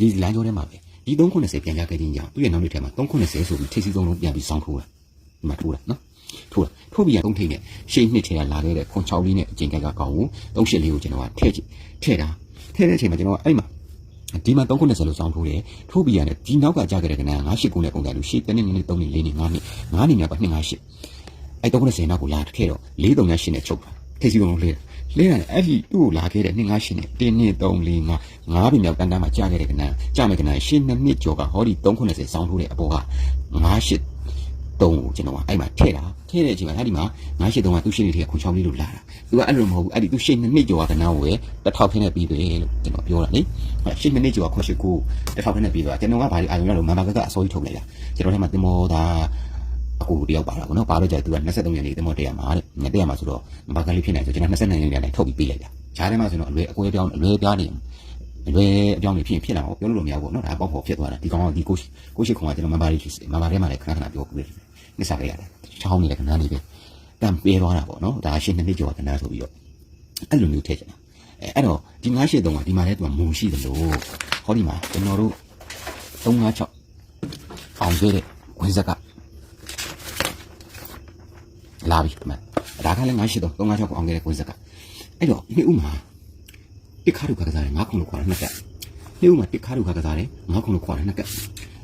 ဒီလမ်းကျော်ထဲမှာပဲဒီ390ပြန်ကြခဲ့ခြင်းကြောင့်သူ့ရဲ့နောက်နေ့ထဲမှာ390ဆိုပြီးထိပ်စီးဆုံးလုံးပြန်ပြီးစောင်းထိုးတာဒီမှာထိုးတာနော်ထိုးတာထိုးပြီးရသုံးထိပ်နဲ့ရှေ့နှစ်ထဲကလာခဲ့တဲ့ခွန်6လေးနဲ့အကျင်ကက်ကကောင်းကို38လေးကိုကျွန်တော်ကထည့်ထည့်တာထည့်တဲ့အချိန်မှာကျွန်တော်အဲ့မှာဒီမှာ390လို့စောင်းထိုးတယ်ထိုးပြီးရတယ်ဒီနောက်ကကြားခဲ့တဲ့ကနန်း98နဲ့ပုံစံလို့ရှေ့တနေ့နေ့3နေ့4နေ့5နေ့5နေ့မြောက်က298အဲ့390နောက်ကိုလာခဲ့တော့438နဲ့ချုပ်တာထိပ်စီးကုန်လုံး လေးလဲရတယ်အဲ့ဒီသူ့ကိုလာခဲ့တဲ့298နဲ့1 2 3 4 5 5ပြီမြောက်တန်းတန်းမှာကြားခဲ့တဲ့ကနန်းကြားမဲ့ကနန်းရှင်းနှစ်နှစ်ကျော်ကဟောဒီ390စောင်းထိုးတဲ့အပေါ်က98တုံးကိုကျွန်တော်ကအဲ့မှာထည့်တာထည့်တဲ့အချိန်မှာအဲ့ဒီမှာ983ကသူ့ရှင်းနေတဲ့ခွန်ချောင်းလေးလို့လာတာသူကအဲ့လိုမဟုတ်ဘူးအဲ့ဒီသူ့ရှင်းနှစ်နှစ်ကျော်ကကနားကိုတစ်ထောက်ခင်းနဲ့ပြီးတယ်လို့ကျွန်တော်ပြောတာလေရှင်းနှစ်နှစ်ကျော်ကခွန်ရှိကိုတစ်ထောက်ခင်းနဲ့ပြီးသွားကျွန်တော်ကဘာဒီအာရုံရလို့မမကကအစိုးရထုတ်လိုက်တာကျွန်တော်ထဲမှာတင်မောသားအ ကိုတယောက်ပါတာဗောနော်ပါတော့ကြသူက23ရက်နေတမောတက်ရမှာတဲ့ငါတက်ရမှာဆိုတော့ဘာကလေးဖြစ်နေဆိုကျွန်တော်22ရက်နေတိုင်းထုတ်ပြီးပေးလိုက်တာဂျားထဲမှာဆိုတော့အလွယ်အကွဲပြောင်းအလွယ်ပြားနေအလွယ်အပြောင်းနေဖြစ်ဖြစ်လာတော့ပြောလို့မရဘူးဗောနော်ဒါပေါ့ပေါ့ဖြစ်သွားတာဒီကောင်ကဒီကိုကိုရှိခုံကကျွန်တော်မဘာလေးဖြစ်မဘာထဲမှာလည်းခဏခဏပြောပြတယ်နစ်စားခဲ့ရတယ်ချောင်းနေလည်းခဏနေပဲတန်ပေးသွားတာဗောနော်ဒါရှင်းနှစ်နှစ်ကျော်ကနာဆိုပြီးတော့အဲ့လိုမျိုးထည့်ချင်တာအဲအဲ့တော့ဒီ9ရှစ်တုံးကဒီမှာလည်းသူကမုံရှိတယ်လို့ဟောဒီမှာကျွန်တော်တို့356အောင်ခဲ့တဲ့ဝင်ဇက်က လာပြီဒီမှာဒါကလည်း9ရှစ်တုံး356ကိုအောင်ခဲ့တဲ့ဝင်ဇက်ကအဲ့တော့ဒီဥမှာတစ်ခါတို့ခါကစားတယ်9ခုလို့ခေါ်တာနှစ်ကဒီဥမှာတစ်ခါတို့ခါကစားတယ်9ခုလို့ခေါ်တာနှစ်က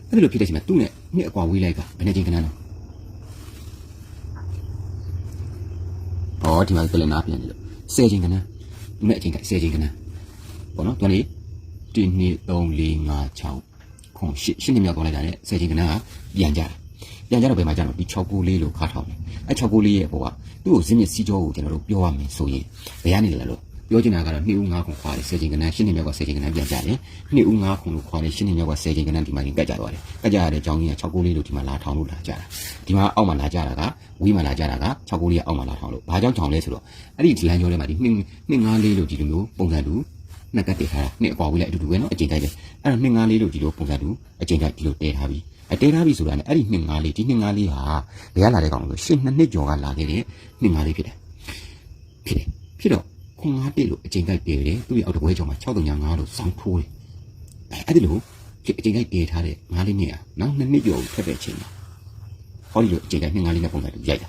အဲ့လိုဖြစ်တဲ့အချိန်မှာသူ့နဲ့နှစ်အကွာဝေးလိုက်ကဘယ်နဲ့ချင်းကနန်းလဲဟောဒီမှာကလည်းနားပြန်နေလို့10ချင်းကနန်းသူနဲ့အချင်းက10ချင်းကနန်းပေါ့နော်သူကနေ1 2 3 4 5 6ခုရှစ်ရှစ်နှစ်မြောက်သွားလိုက်တာနဲ့10ချင်းကနန်းကပြန်ကြတာ ပြန်ကြတော့ဘယ်မှာကြတော့ဒီ69လေးလို့ခါထောင်တယ်အဲ69ရဲ့ဘောကသူ့ကိုဇင်းမြစ်စီကြောကိုကျွန်တော်တို့ပြောရမယ်ဆိုရင်ဘယ်ကနေလဲလို့ပြောချင်တာကတော့2ဦး9ခုခွာတယ်10ချိန်ကဏ္ဍ10နှစ်မြောက်က10ချိန်ကဏ္ဍပြန်ကြတယ်2ဦး9ခုလို့ခွာတယ်10နှစ်မြောက်က10ချိန်ကဏ္ဍဒီမှာကြီးကတ်ကြသွားတယ်ကတ်ကြရတဲ့အကြောင်းကြီးက69လေးလို့ဒီမှာလာထောင်လို့လာကြတာဒီမှာအောက်မှာလာကြတာကဝေးမှာလာကြတာက69လေးကအောက်မှာလာထောင်လို့ဘာကြောင့်ထောင်လဲဆိုတော့အဲ့ဒီဒီလမ်းကျောထဲမှာဒီ2 254လို့ဒီလိုမျိုးပုံစံတူနှစ်ကတ်တည်ထားတာနှစ်အပေါ်ဝေးလိုက်အတူတူပဲနော်အချိန်တိုင်းပဲအဲ့တော့254လို့ဒီလိုပုံစံတူအချိန်တိုင်းဒီလိုတည်ထားပြီး အတဲထားပြီဆိုတာနဲ့အဲ့ဒီ2 5လေးဒီ2 5လေးဟာဘယ်ကလာတဲ့ကောင်လဲဆိုရှစ်နှစ်နှစ်ကျော်ကလာခဲ့တဲ့2 5လေးဖြစ်တယ်ဖြစ်တယ်ဖြစ်တော့ခွန်ငါတိလို့အကျဉ်းတိုင်းတဲတယ်သူ့ရဲ့အောက်တပွဲကျော်မှာ6305လို့စောင်းထိုးတယ်အဲ့ဒီလိုဖြစ်အကျဉ်းတိုင်းတဲထားတဲ့5လေးနဲ့อ่ะနောက်2နှစ်ကျော်ကိုဖက်တဲ့အချိန်မှာဟောဒီလိုအကျဉ်းတိုင်း2 5လေးနဲ့ပုံစံတူရိုက်တာ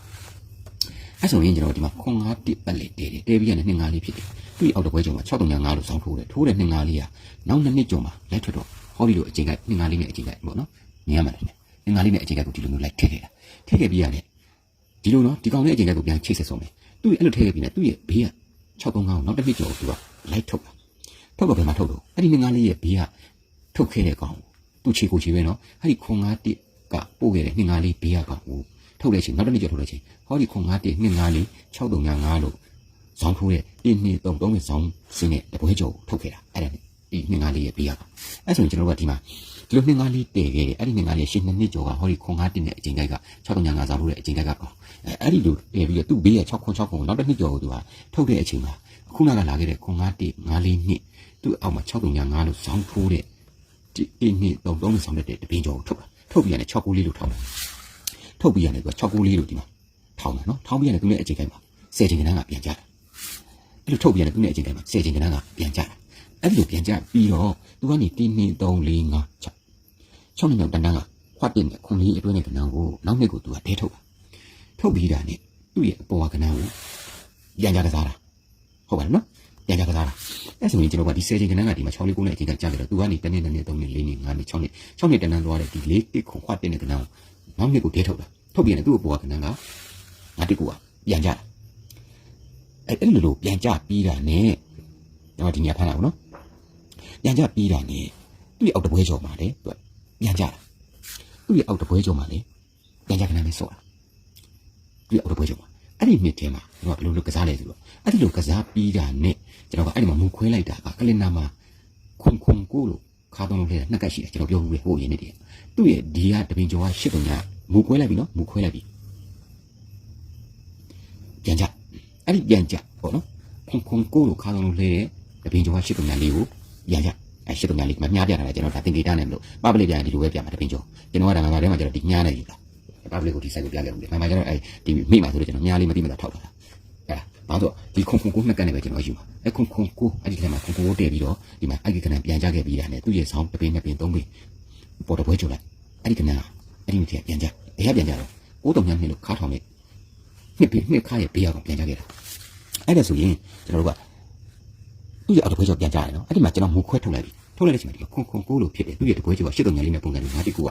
အဲ့ဆိုရင်ကျွန်တော်ဒီမှာခွန်ငါတိပတ်လေတဲတယ်တဲပြီးရတဲ့2 5လေးဖြစ်တယ်သူ့ရဲ့အောက်တပွဲကျော်မှာ6305လို့စောင်းထိုးတယ်ထိုးတဲ့2 5လေးကနောက်2နှစ်ကျော်မှာလက်ထွက်တော့ဟောဒီလိုအကျဉ်းတိုင်း2 5လေးနဲ့အကျဉ်းတိုင်းပေါ့နော် မြင်ရမှာလေငင်္ဂါလေးနဲ့အကျင့်ကက်ကိုဒီလိုမျိုးလိုက်ထည့်ခဲ့တာထည့်ခဲ့ပြီးရတယ်ဒီလိုနော်ဒီကောင်နဲ့အကျင့်ကက်ကိုပြန်ချိတ်ဆက်ဆုံးမယ်သူ့ရဲ့အဲ့လိုထည့်ခဲ့ပြီးနေသူ့ရဲ့ဘေးက635ကိုနောက်တစ်နှစ်ကျော်သူကလိုက်ထုတ်တာထုတ်တော့ဘယ်မှာထုတ်လို့အဲ့ဒီငင်္ဂါလေးရဲ့ဘေးကထုတ်ခဲ့တဲ့ကောင်သူ့ခြေကိုခြေပဲနော်အဲ့ဒီခွန်ငါးတစ်ကပို့ခဲ့တဲ့ငင်္ဂါလေးဘေးကကောင်ကိုထုတ်လိုက်ချင်းနောက်တစ်နှစ်ကျော်ထုတ်လိုက်ချင်းဟောဒီခွန်ငါးတစ်ငင်္ဂါလေး6355လို့ဇောင်းထိုးတဲ့1 2 3 3နဲ့ဇောင်းစင်းနဲ့တပွဲကျော်ထုတ်ခဲ့တာအဲ့ဒါဒီငင်္ဂါလေးရဲ့ဘေးကအဲ့ဆိုရင်ကျွန်တော်တို့ကဒီမှာ ဒီလိုနှင်းကားလေးတည်ခဲ့တယ်အဲ့ဒီနှင်းကားလေးရှင်းနှစ်နှစ်ကျော်ကဟောဒီခွန်ကားတင်တဲ့အချိန်ကိုက်က6355ဆောင်လို့တဲ့အချိန်ကိုက်ကကောအဲအဲ့ဒီလိုတည်ပြီးတော့သူ့ဘေးရဲ့6ခွန်6ခွန်နောက်တစ်နှစ်ကျော်ကိုသူကထုတ်တဲ့အချိန်မှာခုနကလာခဲ့တဲ့ခွန်ကားတင်5လေးနှစ်သူ့အောက်မှာ6355လို့ဆောင်းထိုးတဲ့ဒီဒီနှစ်တော့တော့ဆောင်တဲ့တပင်းကျော်ကိုထုတ်တာထုတ်ပြီးရတယ်6ကိုလေးလို့ထောက်တာထုတ်ပြီးရတယ်သူက6ကိုလေးလို့ဒီမှာထောင်းတာနော်ထောင်းပြီးရတယ်သူနဲ့အချိန်ကိုက်မှာ10ချိန်ကနန်းကပြန်ကြတာအဲ့လိုထုတ်ပြီးရတယ်သူနဲ့အချိန်ကိုက်မှာ10ချိန်ကနန်းကပြန်ကြတာအဲ့ဒီလိုပြန်ကြပြီးတော့သူကနေ1 2 3 4 5 6 6နှစ်မြောက်တန်းတန်းကခွတ်တင်တဲ့ခွန်လေးအတွင်းနဲ့ကဏ္ဍကိုနောက်နှစ်ကိုသူကတဲထုတ်တာထုတ်ပြီးတာနဲ့သူ့ရဲ့အပေါ်ကကဏ္ဍကိုပြန်ကြကစားတာဟုတ်ပါလားနော်ပြန်ကြကစားတာအဲ့ဆိုရင်ကျွန်တော်ကဒီ10ချိန်ကဏ္ဍကဒီမှာ6လေး9နဲ့အချိန်ကကြာကြတော့သူကနေတနေ့တနေ့3နေ့4နေ့5နေ့6နေ့6နေ့တန်းတန်းသွားတဲ့ဒီလေးတစ်ခွန်ခွတ်တင်တဲ့ကဏ္ဍကိုနောက်နှစ်ကိုတဲထုတ်တာထုတ်ပြီးရင်သူ့အပေါ်ကကဏ္ဍကငါတစ်ကိုကပြန်ကြတာအဲ့အဲ့လိုလိုပြန်ကြပြီးတာနဲ့ကျွန်တော်ဒီညဖမ်းတာပေါ့နော်ပြန်ကြပြီးတာနဲ့သူ့ရဲ့အောက်တပွဲကျော်မှာလေသူက ပြန်ကြတာသူ့ရဲ့အောက်တပွဲကျော်မှာလေပြန်ကြခဏလေးဆော့တာသူ့ရဲ့အောက်တပွဲကျော်မှာအဲ့ဒီနှစ်ထဲမှာကျွန်တော်ဘယ်လိုလုပ်ကစားလဲဆိုတော့အဲ့ဒီလိုကစားပြီးတာနဲ့ကျွန်တော်ကအဲ့ဒီမှာမူခွဲလိုက်တာကကလင်နာမှာခွန်ခွန်ကိုလို့ခါတော့လို့လေနှစ်ကက်ရှိတယ်ကျွန်တော်ပြောဘူးလေဟိုရင်းနေတယ်သူ့ရဲ့ဒီကတပင်ကျော်ကရှစ်ပုံကမူခွဲလိုက်ပြီနော်မူခွဲလိုက်ပြီပြန်ကြအဲ့ဒီပြန်ကြပေါ့နော်ခွန်ခွန်ကိုလို့ခါတော့လို့လေတပင်ကျော်ကရှစ်ပုံကလေးကိုပြန်ကြ အဲရှစ်တုံညာလေးမမြားပြတာလည်းကျွန်တော်ဒါသင်္ကေတနဲ့မလို့ပပလေးပြန်ဒီလိုပဲပြမှာတပင်းကျော်ကျွန်တော်ကဒါမှမထဲမှာကျွန်တော်ဒီညားနေယူတာပပလေးကိုဒီ site ကိုပြခဲ့လို့လေမှကျွန်တော်အဲဒီမိမှာဆိုတော့ကျွန်တော်ညားလေးမသိမသာထောက်တာအဲဘာလို့ဒီခုံခုံကိုနှစ်ကန်နေပဲကျွန်တော်ယူမှာအဲခုံခုံကိုအဲ့ဒီထဲမှာခုံခုံကိုတည်ပြီးတော့ဒီမှာအဲ့ဒီကဏ္ဍပြန်ကြခဲ့ပြီးတာနဲ့သူ့ရဲ့ဆောင်းတပင်းနှစ်ပင်းသုံးပင်းပေါ်တော့ပွဲချိုလိုက်အဲ့ဒီကဏ္ဍအဲ့ဒီနေ့ပြန်ကြဘယ်ရပြန်ကြတော့ကိုးတုံညာနှစ်လို့ခါထောင်နေနှစ်ပင်းနှစ်ခါရဲ့ဘေးရောက်ပြန်ကြခဲ့တာအဲ့ဒါဆိုရင်ကျွန်တော်တို့က သူ့ရဲ့အောက်တပွဲကျော်ပြန်ကြတယ်နော်အဲ့ဒီမှာကျွန်တော်မူခွဲထုတ်လိုက်ပြီထုတ်လိုက်တဲ့အချိန်မှာဒီခွန်ခွန်ကိုလို့ဖြစ်တယ်သူ့ရဲ့တပွဲကျော်ကရှစ်တုံညာလေးနဲ့ပုံစံမျိုးငါးတိကူက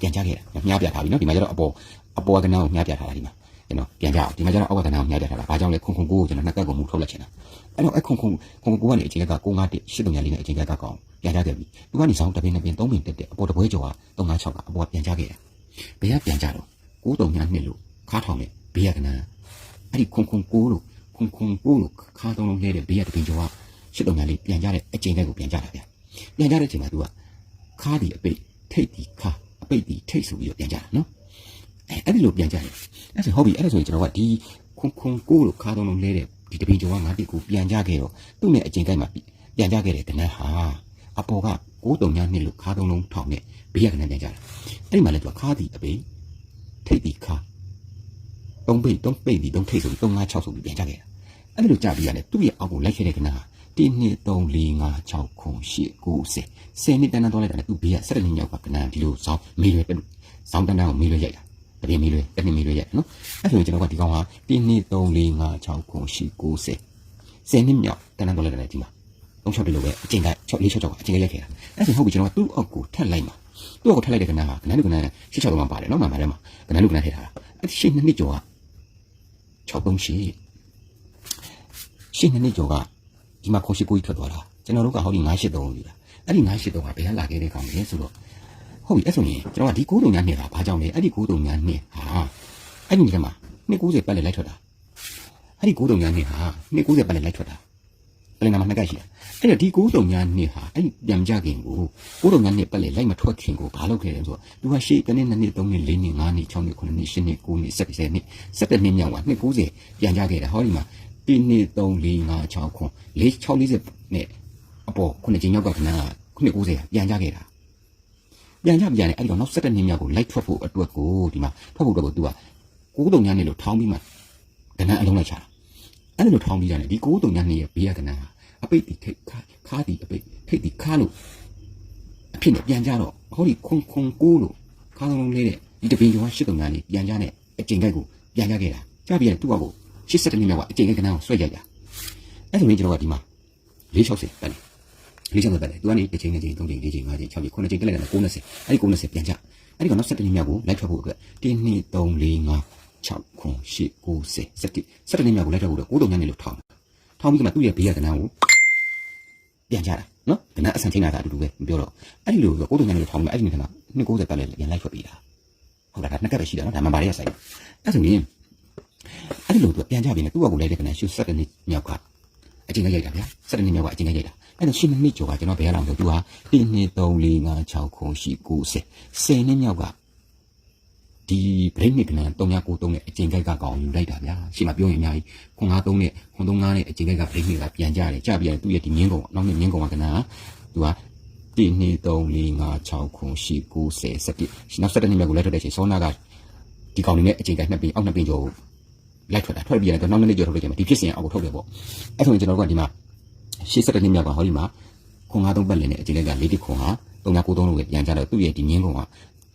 ပြန်ကြခဲ့တာမြားပြထားပြီနော်ဒီမှာကျတော့အပေါ်အပေါ်ကဏ္ဍကိုမြားပြထားတာဒီမှာကျွန်တော်ပြန်ကြအောင်ဒီမှာကျတော့အောက်ကကဏ္ဍကိုမြားပြထားတာဘာကြောင့်လဲခွန်ခွန်ကိုကိုကျွန်တော်နှစ်ကက်ကိုမူထုတ်လိုက်ချင်တာအဲ့တော့အဲ့ခွန်ခွန်ခွန်ခွန်ကိုကနေအချိန်က9 5 1ရှစ်တုံညာလေးနဲ့အချိန်ကကောင်းပြန်ကြခဲ့ပြီသူကနေဆောင်တပင်းနှစ်ပင်းသုံးပင်းတက်တဲ့အပေါ်တပွဲကျော်က3 5 6ကအပေါ်ပြန်ကြခဲ့တာဘယ်ကပြန်ကြတော့9တုံညာနှစ်လို့ခါထောင်နဲ့ဘေးကကဏ္ဍအဲ့ဒီခွန်ခွန်ကိုလို့ခွန်ခွန်ကိုလို့ခါသုံးလုံးလဲတဲ့ဘေးကတပင်းကျော်က ရှစ်တုံညာလေးပြန်ကြတဲ့အချိန်ကကိုပြန်ကြတာဗျပြန်ကြတဲ့အချိန်မှာ तू ကခါဒီအပိတ်ထိတ်ဒီခါအပိတ်ဒီထိတ်ဆိုပြီးတော့ပြန်ကြတာနော်အဲအဲ့ဒီလိုပြန်ကြတယ်အဲ့ဆိုဟုတ်ပြီအဲ့ဒါဆိုရင်ကျွန်တော်ကဒီခွန်ခွန်ကိုလို့ခါသုံးလုံးလဲတဲ့ဒီတပင်ကျော်ကငါတိကိုပြန်ကြခဲ့တော့သူ့နဲ့အကျင်ကိုက်မှာပြန်ကြခဲ့တဲ့ကနန်းဟာအပေါ်ကကိုးတုံညာနှစ်လို့ခါသုံးလုံးထောင်နဲ့ဘေးကကနန်းပြန်ကြတာအဲ့ဒီမှာလဲသူကခါတီအပေထိတ်တီခါသုံးပိတ်သုံးပိတ်ဒီသုံးထိတ်ဆိုပြီး3 5 6ဆိုပြီးပြန်ကြခဲ့တာအဲ့ဒီလိုကြပြီးရတယ်သူ့ရဲ့အောက်ကိုလိုက်ခဲ့တဲ့ကနန်းဟာ 1 2 3 4 5 6 9 10 10 10နှစ်တန်းတန်းသွားလိုက်တာနဲ့သူ့ဘေးက7နှစ်မြောက်ကကနန်းဒီလိုစောင်းမေးရွယ်စောင်းတန်းတန်းကိုမေးရွယ်ရိုက်တာတပြင်းမီလွဲတပြင်းမီလွဲရဲ့နော်အဲ့ဆိုရင်ကျွန်တော်ကဒီကောင်ဟာ1 2 3 4 5 6 9 10 90 10နှစ်မြောက်တန်းတန်းတော့လည်းဒီမှာသုံးချောက်တလို့ပဲအကျင့်က6 4 6 6ကအကျင့်ကရက်ခဲ့တာအဲ့ဆိုဟုတ်ပြီကျွန်တော်ကသူ့အောက်ကိုထက်လိုက်မှာသူ့အောက်ကိုထက်လိုက်တဲ့ကဏ္ဍဟာကဏ္ဍလူကဏ္ဍရှစ်6တော့မှပါတယ်နော်မှန်ပါတယ်မှာကဏ္ဍလူကဏ္ဍထည့်ထားတာအဲ့ရှစ်နှစ်နှစ်ကျော်က6 3ရှစ်ရှစ်နှစ်နှစ်ကျော်က ဒီမှာခေါ်ရှိကိုကြီးထွက်သွားတာကျွန်တော်တို့ကဟောဒီ9 8 3ယူတာအဲ့ဒီ9 8 3ကဘယ်ကလာခဲ့တဲ့ကောင်လဲဆိုတော့ဟုတ်ပြီအဲ့ဆိုရင်ကျွန်တော်ကဒီ9တုံညာနှစ်ဟာဘာကြောင့်လဲအဲ့ဒီ9တုံညာနှစ်ဟာအဲ့ဒီနေရာမှာ290ပတ်လက်လိုက်ထွက်တာအဲ့ဒီ9တုံညာနှစ်ဟာ290ပတ်လက်လိုက်ထွက်တာပလင်နာမှာနှစ်ကရှိတာအဲ့တော့ဒီ9တုံညာနှစ်ဟာအဲ့ဒီပြန်ကြခင်ကို9တုံညာနှစ်ပတ်လက်လိုက်မထွက်ခင်ကိုဘာလုပ်ခဲ့လဲဆိုတော့သူကရှေ့ကနေ2နှစ်3နှစ်4နှစ်5နှစ်6နှစ်9နှစ်10နှစ်9နှစ်10နှစ်10နှစ်17နှစ်မြောက်က290ပြန်ကြခဲ့တာဟောဒီမှာ 1 2 3 4 5 6 9 4 6 40နဲ့အပေါ်ခုနှစ်ချိန်မြောက်ကခဏက290ပြန်ကြခဲ့တာပြန်ကြပြန်နေအဲ့ဒီတော့နောက်ဆက်တဲ့နှစ်မြောက်ကိုလိုက်ထွက်ဖို့အတွက်ကိုဒီမှာထွက်ဖို့အတွက်ကို तू ကကိုးတုံညာနေလို့ထောင်းပြီးမှကဏ္ဍအလုံးလိုက်ချတာအဲ့ဒီလိုထောင်းပြီးကြတယ်ဒီကိုးတုံညာနေရဲ့ဘေးကကဏ္ဍဟာအပိတ်ဒီထိတ်ခါခါဒီအပိတ်ထိတ်ဒီခါလို့အဖြစ်နဲ့ပြန်ကြတော့ဟောဒီခွန်ခွန်ကိုးလို့ခါလုံးလေးတဲ့ဒီတပင်ကျော်ကရှစ်တုံညာနေပြန်ကြနဲ့အကျင်ကိုက်ကိုပြန်ကြခဲ့တာကြပြီးရင်သူ့ဘောကို ရှစ်ဆက်တဲ့နှစ်မြောက်ကအကျင်ကိုက်ကဏ္ဍကိုဆွဲကြရအဲ့ဒါမင်းကျွန်တော်ကဒီမှာ460ပဲလေးချောင်းပဲတယ်သူကနေတစ်ချိန်နှစ်ချိန်သုံးချိန်လေးချိန်ငါးချိန်၆ချိန်ခုနှစ်ချိန်တက်လိုက်တယ်90အဲ့ဒီ90ပြန်ကြအဲ့ဒီကနောက်7နှစ်မြောက်ကိုလိုက်ထွက်ဖို့အတွက်1 2 3 4 5 6 9 10 9 10 7နှစ်မြောက်ကိုလိုက်ထွက်ဖို့အတွက်9တုံညနေလို့ထောင်းထောင်းပြီးမှသူ့ရဲ့ဘေးကကဏ္ဍကိုပြန်ကြတာနော်ကဏ္ဍအဆန်ချိန်တာအတူတူပဲမပြောတော့အဲ့ဒီလို9တုံညနေလို့ထောင်းပြီးအဲ့ဒီနေ့က290တက်လိုက်ပြန်လိုက်ထွက်ပြီးတာဟုတ်လားဒါနှစ်ကပ်ပဲရှိတာနော်ဒါမှမပါရရဆိုင်အဲ့ဆိုရင် အဲ့ဒီလိုသူပြန်ကြပြီးနေသူ့ဘောကိုလိုက်တဲ့ကဏ္ဍရှု7နှစ်မြောက်ကအချိန်ကရိုက်တာဗျာ7နှစ်မြောက်ကအချိန်ကရိုက်တာအဲ့တော့ရှင်းနှစ်ကျော်ကကျွန်တော်ဘယ်ရအောင်ဆိုသူဟာ1 2 3 4 5 6 9 10 9 10နှစ်မြောက်ကဒီဗရိတ်နှစ်ကနန်း3993နဲ့အကျင်ကြိုက်ကကောင်ယူလိုက်တာဗျာရှင်းမပြောရင်အများကြီးခွန်53နဲ့ခွန်35နဲ့အကျင်ကြိုက်ကဗရိတ်နှစ်ကပြန်ကြတယ်ကြပြန်သူ့ရဲ့ဒီမြင်းကောင်နောက်နှစ်မြင်းကောင်ကကနန်းသူက1 2 3 4 5 6 9 10 9 10 11နောက်7နှစ်မြောက်ကိုလက်ထွက်တဲ့ချိန်စောနာကဒီကောင်နေနဲ့အကျင်ကြိုက်နှစ်ပင်အောက်နှစ်ပင်ကျော် လိုက်ထွက်တာထွက်ပြီးရတယ်တော့နောက်နှစ်နှစ်ကျော်ထုတ်လို့ကျန်မှာဒီဖြစ်စဉ်အောက်ကိုထုတ်တယ်ပေါ့အဲ့ဆိုရင်ကျွန်တော်တို့ကဒီမှာရှေ့ဆက်တဲ့နှစ်မြောက်ကဟောဒီမှာခွန်53ပတ်လည်နဲ့အကျဉ်းလက်က၄တိခွန်ဟာ3993လို့ပဲပြန်ကြတော့သူ့ရဲ့ဒီမြင်းကုံက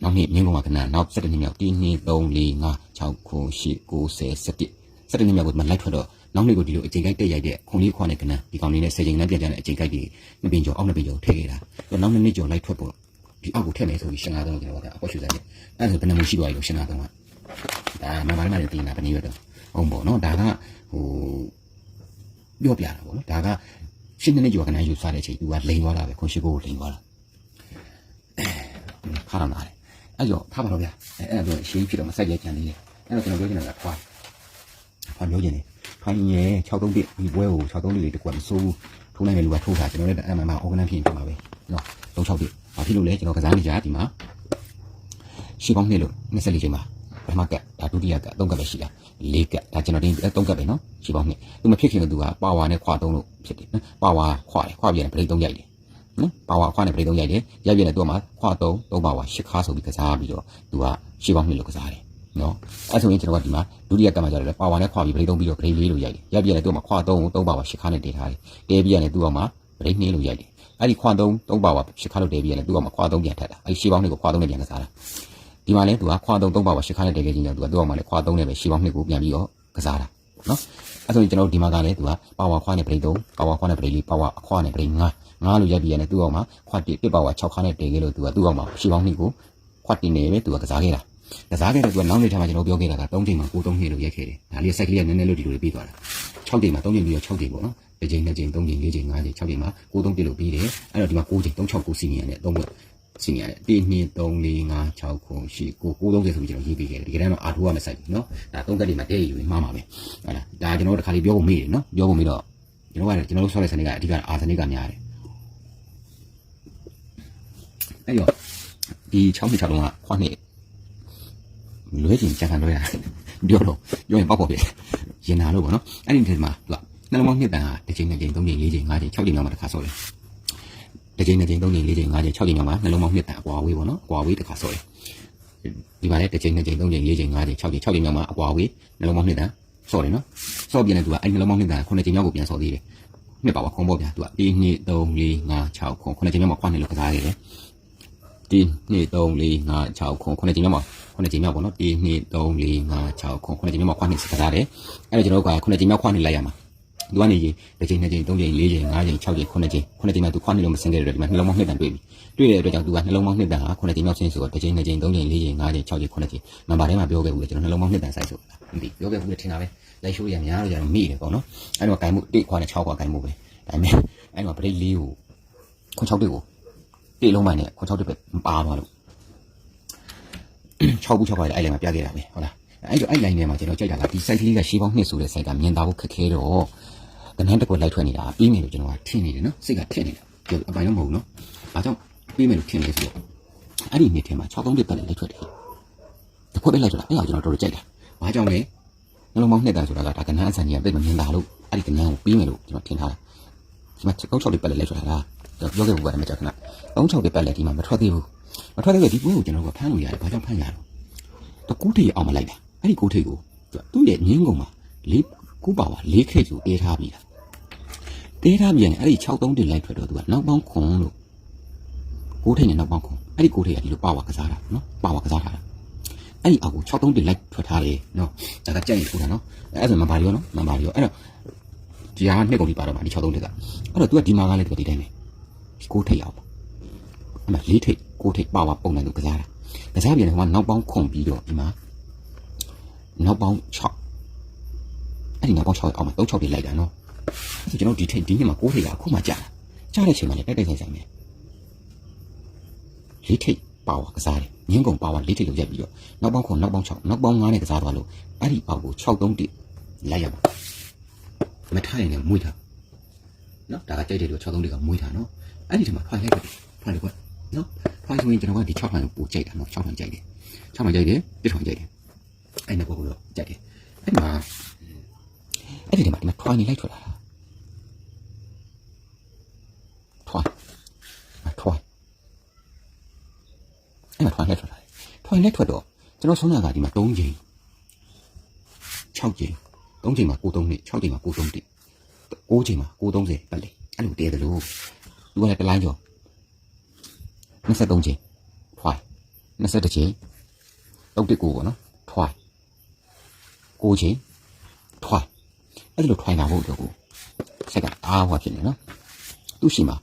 နောက်နှစ်မြင်းကုံကခဏနောက်ဆက်တဲ့နှစ်မြောက်1 2 3 4 5 6ခွန်8 9 10 17ဆက်တဲ့နှစ်မြောက်ကိုဒီမှာလိုက်ထွက်တော့နောက်နှစ်ကိုဒီလိုအကျဉ်းကိုက်တက်ရိုက်တဲ့ခွန်လေးခွာနဲ့ခဏဒီကောင်လေးနဲ့10ချိန်နဲ့ပြန်ကြတဲ့အကျဉ်းကိုက်တွေနှစ်ပင်ကျော်အောက်နှစ်ပင်ကျော်ထည့်ခဲ့တာတော့နောက်နှစ်နှစ်ကျော်လိုက်ထွက်ဖို့ဒီအောက်ကိုထည့်မယ်ဆိုပြီးရှင်းလာတော့ကျွန်တော်ကအပေါ်ရှူဆိုင်နဲ့အဲ့ဒါဆိုဘယ်နှမျိုးရှိသွားပြီလို့ရှင်းလာတော့က ဒါမှမဟုတ်မှလည်းပြင်လာဘယ်နည်းရတော့ဟုတ်ပေါ့နော်ဒါကဟိုပြောပြတာပေါ့နော်ဒါကရှင်းနေနေကြောကနန်းယူစားတဲ့အချိန်သူကလိန်သွားတာပဲခွန်ရှိကိုကိုလိန်သွားတာခါရမှာလေအဲ့ကြောထားပါတော့ဗျာအဲ့အဲ့တော့ရှင်းဖြစ်တော့မဆက်ရကြံနေတယ်အဲ့တော့ကျွန်တော်ပြောချင်တာကခွာခွာပြောချင်တယ်ခိုင်းရဲ63ပြဒီပွဲကို63လေးတကွမစိုးထိုးနိုင်တယ်လူကထိုးတာကျွန်တော်လည်းအဲ့မှာမှာ organize ဖြစ်နေမှာပဲနော်36ပြဘာဖြစ်လို့လဲကျွန်တော်ကစားနေကြဒီမှာရှင်းပေါင်းနှစ်လို့24ချိန်မှာ ပထမကတ်ဒါဒုတိယကတ်သုံးကတ်ပဲရှိတာ၄ကတ်ဒါကျွန်တော်တင်သုံးကတ်ပဲနော်ရှင်းပေါင်းနှစ်သူမဖြစ်ခင်ကသူကပါဝါနဲ့ခွာသုံးလို့ဖြစ်တယ်နော်ပါဝါခွာတယ်ခွာပြန်တယ်ဗရိတ်သုံးရိုက်တယ်နော်ပါဝါခွာနဲ့ဗရိတ်သုံးရိုက်တယ်ရိုက်ပြန်တယ်သူကမှခွာသုံးသုံးပါဝါရှစ်ခါဆိုပြီးကစားပြီးတော့သူကရှင်းပေါင်းနှစ်လို့ကစားတယ်နော်အဲ့ဆိုရင်ကျွန်တော်ကဒီမှာဒုတိယကတ်မှာကျတော့လေပါဝါနဲ့ခွာပြီးဗရိတ်သုံးပြီးတော့ဗရိတ်လေးလို့ရိုက်တယ်ရိုက်ပြန်တယ်သူကမှခွာသုံးသုံးပါဝါရှစ်ခါနဲ့တည်ထားတယ်တဲပြီးရတယ်သူကမှဗရိတ်နှင်းလို့ရိုက်တယ်အဲ့ဒီခွာသုံးသုံးပါဝါရှစ်ခါလို့တည်ပြီးရတယ်သူကမှခွာသုံးပြန်ထက်တာအဲ့ဒီရှင်းပေါင်းနှစ်ကိုခွာသုံးနဲ့ပြန်ကစားတာ ဒီမှာလဲသူကခွာသုံးသုံးပါပါရှစ်ခါနဲ့တည်ခဲ့ခြင်းကြောင့်သူကသူ့အောင်မှာလဲခွာသုံးနဲ့ပဲရှေးပေါင်းနှစ်ကိုပြန်ပြီးတော့ကစားတာနော်အဲဆိုရင်ကျွန်တော်တို့ဒီမှာကလည်းသူကပါဝါခွာနဲ့ပရိသုံးပါဝါခွာနဲ့ပရိလေးပါဝါအခွာနဲ့ပရိငါငါလို့ရိုက်ပြီးရတယ်သူ့အောင်မှာခွာတိပြပါဝါ6ခါနဲ့တည်ခဲ့လို့သူကသူ့အောင်မှာရှေးပေါင်းနှစ်ကိုခွာတိနေပဲသူကကစားခဲ့တာကစားခဲ့တော့သူကနောက်နေ့ထပ်မှကျွန်တော်ပြောခဲ့တာက3ချိန်မှာ9 3နှစ်လို့ရိုက်ခဲ့တယ်ဒါလေးစိုက်ကလေးကနည်းနည်းလို့ဒီလိုလေးပြီးသွားတာ6ချိန်မှာ3ချိန်ပြီးတော့6ချိန်ပေါ့နော်တစ်ချိန်နှစ်ချိန်3ချိန်4ချိန်5ချိန်6ချိန်မှာ9 3ပြလို့ပြီးတယ်အဲ့တော့ဒီမှာ9ချိန်3 6 9စီနီယာနဲ့3ဘက် စီနေရတယ်1 2 3 4 5 6 9 10 9 9 30ဆိုပြီးကျွန်တော်ရေးပေးခဲ့တယ်ဒီကနေ့တော့အာထိုးရမယ်စိုက်ပြီနော်ဒါသုံးကက်တွေမှာတည့်ရယူမှားမှာပဲဟုတ်လားဒါကျွန်တော်တို့တစ်ခါလေးပြောဖို့မေးတယ်နော်ပြောဖို့မေးတော့ကျွန်တော်ကကျွန်တော်တို့ဆော့တဲ့စနစ်ကအဓိကအာစနစ်ကများတယ်အဲ့တော့ဒီ6မိချောင်းလုံးကခွနှစ်လွဲကျင်ကြံခံလွဲရပြောတော့ပြောရင်ပေါက်ပေါက်ပြရင်နာလို့ပေါ့နော်အဲ့ဒီထဲမှာဟုတ်လားနှလုံးသားနှစ်တန်ဟာတစ်ချိန်တစ်ချိန်သုံးချိန်လေးချိန်ငါးချိန်၆ချိန်လောက်မှတစ်ခါဆော့တယ် တစ်ချိန်နှစ်ချိန်သုံးချိန်လေးချိန်ငါးချိန်၆ချိန်လောက်မှနှလုံးပေါင်းနှစ်တန်အကွာဝေးပေါ့နော်အကွာဝေးတစ်ခါဆော့တယ်ဒီမှာလည်းတစ်ချိန်နှစ်ချိန်သုံးချိန်လေးချိန်ငါးချိန်၆ချိန်၆ချိန်လောက်မှအကွာဝေးနှလုံးပေါင်းနှစ်တန်ဆော့တယ်နော်ဆော့ပြန်တယ်သူကအဲ့နှလုံးပေါင်းနှစ်တန်ခုနှစ်ချိန်လောက်ကိုပြန်ဆော့သေးတယ်နှစ်ပါပါခုံးပေါ့ဗျာသူက1 2 3 4 5 6ခုခုနှစ်ချိန်လောက်မှခွန်းနေလို့ကစားရတယ်1 2 3 4 5 6ခုခုနှစ်ချိန်မြောက်မှာခုနှစ်ချိန်မြောက်ပေါ့နော်1 2 3 4 5 6ခုခုနှစ်ချိန်မြောက်မှာခွန်းနေစကားတယ်အဲ့တော့ကျွန်တော်တို့ကခုနှစ်ချိန်မြောက်ခွန်းနေလိုက်ရမှာ သူကနေရင်တစ်ချိန်နှစ်ချိန်သုံးချိန်လေးချိန်ငါးချိန်၆ချိန်ခုနှစ်ချိန်ခုနှစ်ချိန်မြောက်သူခွန်းနေလို့မစင်ခဲ့တဲ့အတွက်ဒီမှာနှလုံးပေါင်းနှစ်တန်တွေ့ပြီတွေ့တဲ့အတွက်ကြောင့်သူကနှလုံးပေါင်းနှစ်တန်ဟာခုနှစ်ချိန်မြောက်ဆင်းဆိုတော့တစ်ချိန်နှစ်ချိန်သုံးချိန်လေးချိန်ငါးချိန်၆ချိန်ခုနှစ်ချိန်နံပါတ်ထဲမှာပြောခဲ့ဘူးလေကျွန်တော်နှလုံးပေါင်းနှစ်တန်ဆိုင်ဆိုတာမသိပြောခဲ့ဘူးလေထင်တာပဲလိုက်ရှိုးရများလို့ကြတော့မိတယ်ပေါ့နော်အဲ့တော့ဂိုင်မှု1ခွာနဲ့6ခွာဂိုင်မှုပဲဒါပေမဲ့အဲ့တော့ပရိတ်လေးကိုခွန်6တိကိုတိလုံးပိုင်းနဲ့ခွန်6တိပဲပါသွားလို့6ဘူး6ပါလေအဲ့လိုင်မှာပြခဲ့တာပဲဟုတ်လားအဲ့တော့အဲ့ line ထဲမှာကျွန်တော်ကြိုက်တာကဒီ site ကလေးကရှေးပေါင်းနှစ်ဆိုတဲ့ site ကမြင်သားဖို့ခက်ခဲတော့ တနန်းတစ်ခွက်လိုက်ထွက်နေတာပြီးမယ်လို့ကျွန်တော်ကထင်နေတယ်နော်စိတ်ကထင်နေတာပြောအပိုင်းတော့မဟုတ်ဘူးနော်ဘာကြောင့်ပြီးမယ်လို့ထင်လဲဆိုတော့အဲ့ဒီနှစ်ထဲမှာ6သုံးတစ်ပတ်လိုက်ထွက်တယ်တစ်ခွက်ပဲလိုက်ထွက်တာအဲ့ဒါကျွန်တော်တော်တော်ကြိုက်တာဘာကြောင့်လဲနှလုံးပေါင်းနှစ်တန်ဆိုတာကဒါကနန်းအဆန်ကြီးကပြည့်မမြင်တာလို့အဲ့ဒီကနန်းကိုပြီးမယ်လို့ကျွန်တော်ထင်ထားတာဒီမှာ6 6တစ်ပတ်လိုက်ထွက်တာလားပြောခဲ့ဘူးကလည်းမကြောက်ခဏ3 6တစ်ပတ်လည်းဒီမှာမထွက်သေးဘူးမထွက်သေးဘူးဒီပွဲကိုကျွန်တော်ကဖမ်းလို့ရတယ်ဘာကြောင့်ဖမ်းရလဲတကူထိပ်အောင်မလိုက်တာအဲ့ဒီကူထိပ်ကိုသူ့ရဲ့ငင်းကုန်မှာလေးကူပါပါလေးခိတ်ကိုတေးထားပြီးတာ တေးထားပြန်အဲ့ဒီ63တင်လိုက်ထွက်တော့သူကနောက်ပေါင်းခွန်လို့ကူထိပ်နဲ့နောက်ပေါင်းခွန်အဲ့ဒီကူထိပ်ကဒီလိုပါဝါကစားတာနော်ပါဝါကစားထားတာအဲ့ဒီအောက်ကို63တင်လိုက်ထွက်ထားတယ်နော်ဒါကကြိုက်ရင်ထိုးတာနော်အဲ့ဒါဆိုမပါရောနော်မပါရောအဲ့တော့ဒီဟာနှစ်ကုန်ပြီပါတော့မှာဒီ63တက်ကအဲ့တော့ तू ကဒီမှာကလည်းဒီတိုင်းပဲကူထိပ်အောင်အမလေးထိပ်ကူထိပ်ပါဝါပုံစံသူကစားတာကစားပြန်တယ်ဟိုကနောက်ပေါင်းခုံပြီးတော့ဒီမှာနောက်ပေါင်း6အဲ့ဒီနောက်ပေါင်း6အောင်မှာ3 6ပြလိုက်တာနော် အဲ့ဒါကျွန်တော်ဒီထိပ်ဒီနေ့မှာ6ထိပ်ကအခုမှကြာတာကြာတဲ့ချိန်မှာလည်းတိုက်တိုက်ဆိုင်ဆိုင်ပဲလေးထိပ်ပါဝါကစားတယ်ငင်းကုန်ပါဝါလေးထိပ်ကိုရက်ပြီးတော့နောက်ပေါင်းခုံနောက်ပေါင်း6နောက်ပေါင်း9နဲ့ကစားသွားလို့အဲ့ဒီအောက်ကို6 3တိလိုက်ရပါမထားရင်လည်းမွေးထားနော်ဒါကကြိုက်တယ်လို့6 3တိကမွေးထားနော်အဲ့ဒီထဲမှာဖိုင်လိုက်ပဲဖိုင်လိုက်ပဲနော်ဖိုင်ဆိုရင်ကျွန်တော်ကဒီ6ဖိုင်ကိုပိုကြိုက်တာနော်6ဖိုင်ကြိုက်တယ်6ဖိုင်ကြိုက်တယ်1ဖိုင်ကြိုက်တယ်အဲ့နှစ်ပုဂ္ဂိုလ်တော့ကြိုက်တယ်အဲ့မှာ အဲ့ဒီထဲမှာဒီမှာထွိုင်းနေလိုက်ထွက်လာတာထွိုင်းထွိုင်းအဲ့မှာထွိုင်းလက်ထွက်လာတယ်ထွိုင်းလက်ထွက်တော့ကျွန်တော်ဆုံးတာကဒီမှာ3ချိန်6ချိန်3ချိန်မှာ9 3နှစ်6ချိန်မှာ9 3တိ9ချိန်မှာ9 30ပတ်လေအဲ့လိုတည်းတယ်လို့သူကလည်း တလိုင်းကျော်23ချိန်ထွိုင်း22ချိန်တုတ်တစ်ကိုပေါ့နော်ထွိုင်း9ချိန်ထွိုင်းအဲ့ဒီလိုထွိုင်းတာဖို့တော့ကိုဆက်ကအားဟွာဖြစ်နေနော်သူ့ရှိမှာ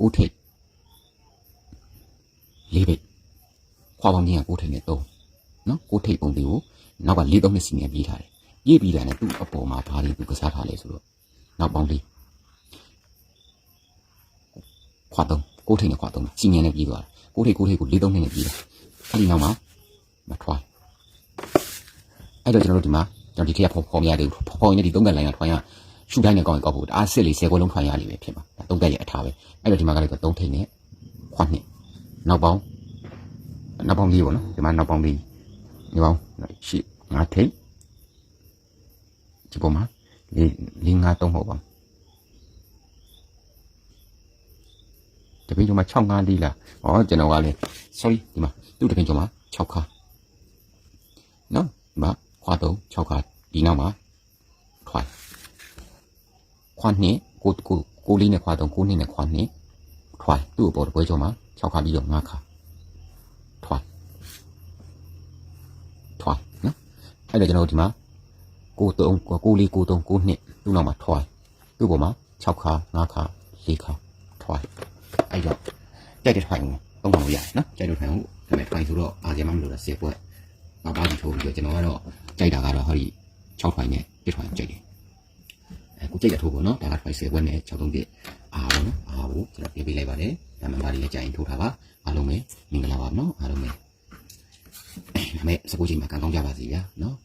9ထိပ်၄ပိတ်ခွာပေါင်းကြီးက9ထိပ်နဲ့3နော်9ထိပ်ပုံလေးကိုနောက်က၄3နှစ်စီနဲ့ပြေးထားတယ်ပြေးပြီးတာနဲ့သူ့အပေါ်မှာဘာတွေသူကစားထားလဲဆိုတော့နောက်ပေါင်းလေးခွာ3ကိုထိတ်နဲ့ခွာတော့စီငင်းနဲ့ပြီးသွားတယ်ကိုထိတ်ကိုထိတ်ကို၄၃နှစ်နဲ့ပြီးတယ်အဲ့ဒီနောက်မှာမထွားအဲ့တော့ကျွန်တော်တို့ဒီမှာ ကျွန်တော်ဒီခေတ်ကဖော်ဖော်မရသေးဘူးဖော်ဖော်ရင်းနဲ့ဒီသုံးကန်လိုင်းကထွားရရှူတိုင်းနဲ့ကောင်းရင်ကောက်ဖို့အားစစ်လေး၁၀ခွဲလုံးထွားရလိမ့်မယ်ဖြစ်မှာဒါသုံးကန်ရဲ့အထားပဲအဲ့တော့ဒီမှာကလည်းသုံးထိတ်နဲ့ခွာနှစ်နောက်ပေါင်းနောက်ပေါင်းလေးပေါ့နော်ဒီမှာနောက်ပေါင်းလေးဒီပေါင်းရှိငါထိတ်ဒီပေါ်မှာလေးလေးငါသုံးဟုတ်ပါတပင်းကျော်မှာ6ငါးလေးလားဟောကျွန်တော်ကလည်း sorry ဒီမှာသူ့တပင်းကျော်မှာ6ခါနော်ဒီမှာ ခွာတော့6ခါဒီနောက်မှာထွိုင်းခွာနှစ်ကိုကိုကိုလေးနဲ့ခွာတော့ကိုနှစ်နဲ့ခွာနှစ်ထွိုင်းသူ့အပေါ်တပွဲကျော်မှာ6ခါပြီးတော့5ခါထွိုင်းထွိုင်းနော်အဲ့တော့ကျွန်တော်ဒီမှာကို3ကိုလေးကို3ကိုနှစ်သူ့နောက်မှာထွိုင်းသူ့ပေါ်မှာ6ခါ5ခါ4ခါထွိုင်းအဲ့တော့ကြိုက်တဲ့ထိုင်ကိုသုံးဆောင်လို့ရတယ်နော်ကြိုက်တဲ့ထိုင်ကိုဒါပေမဲ့ထိုင်ဆိုတော့အာဇီမမလို့လား10ပွဲ ငါပါတီထိုးပြီးတော့ကျွန်တော်ကတော့ကြိုက်တာကတော့ဟောဒီ6ထိုင်နဲ့1ထိုင်ကြိုက်တယ်အဲကိုကြိုက်တဲ့ထိုးပေါ့နော်ဒါကထိုင်10ပွဲနဲ့6သုံးပြအာပေါ့နော်အာကိုကျွန်တော်ပြပေးလိုက်ပါတယ်ဒါမှမဟုတ်လည်းကြိုက်ရင်ထိုးထားပါအားလုံးပဲမင်္ဂလာပါနော်အားလုံးပဲဒါမဲ့စကူချိန်မှာကံကောင်းကြပါစေဗျာနော်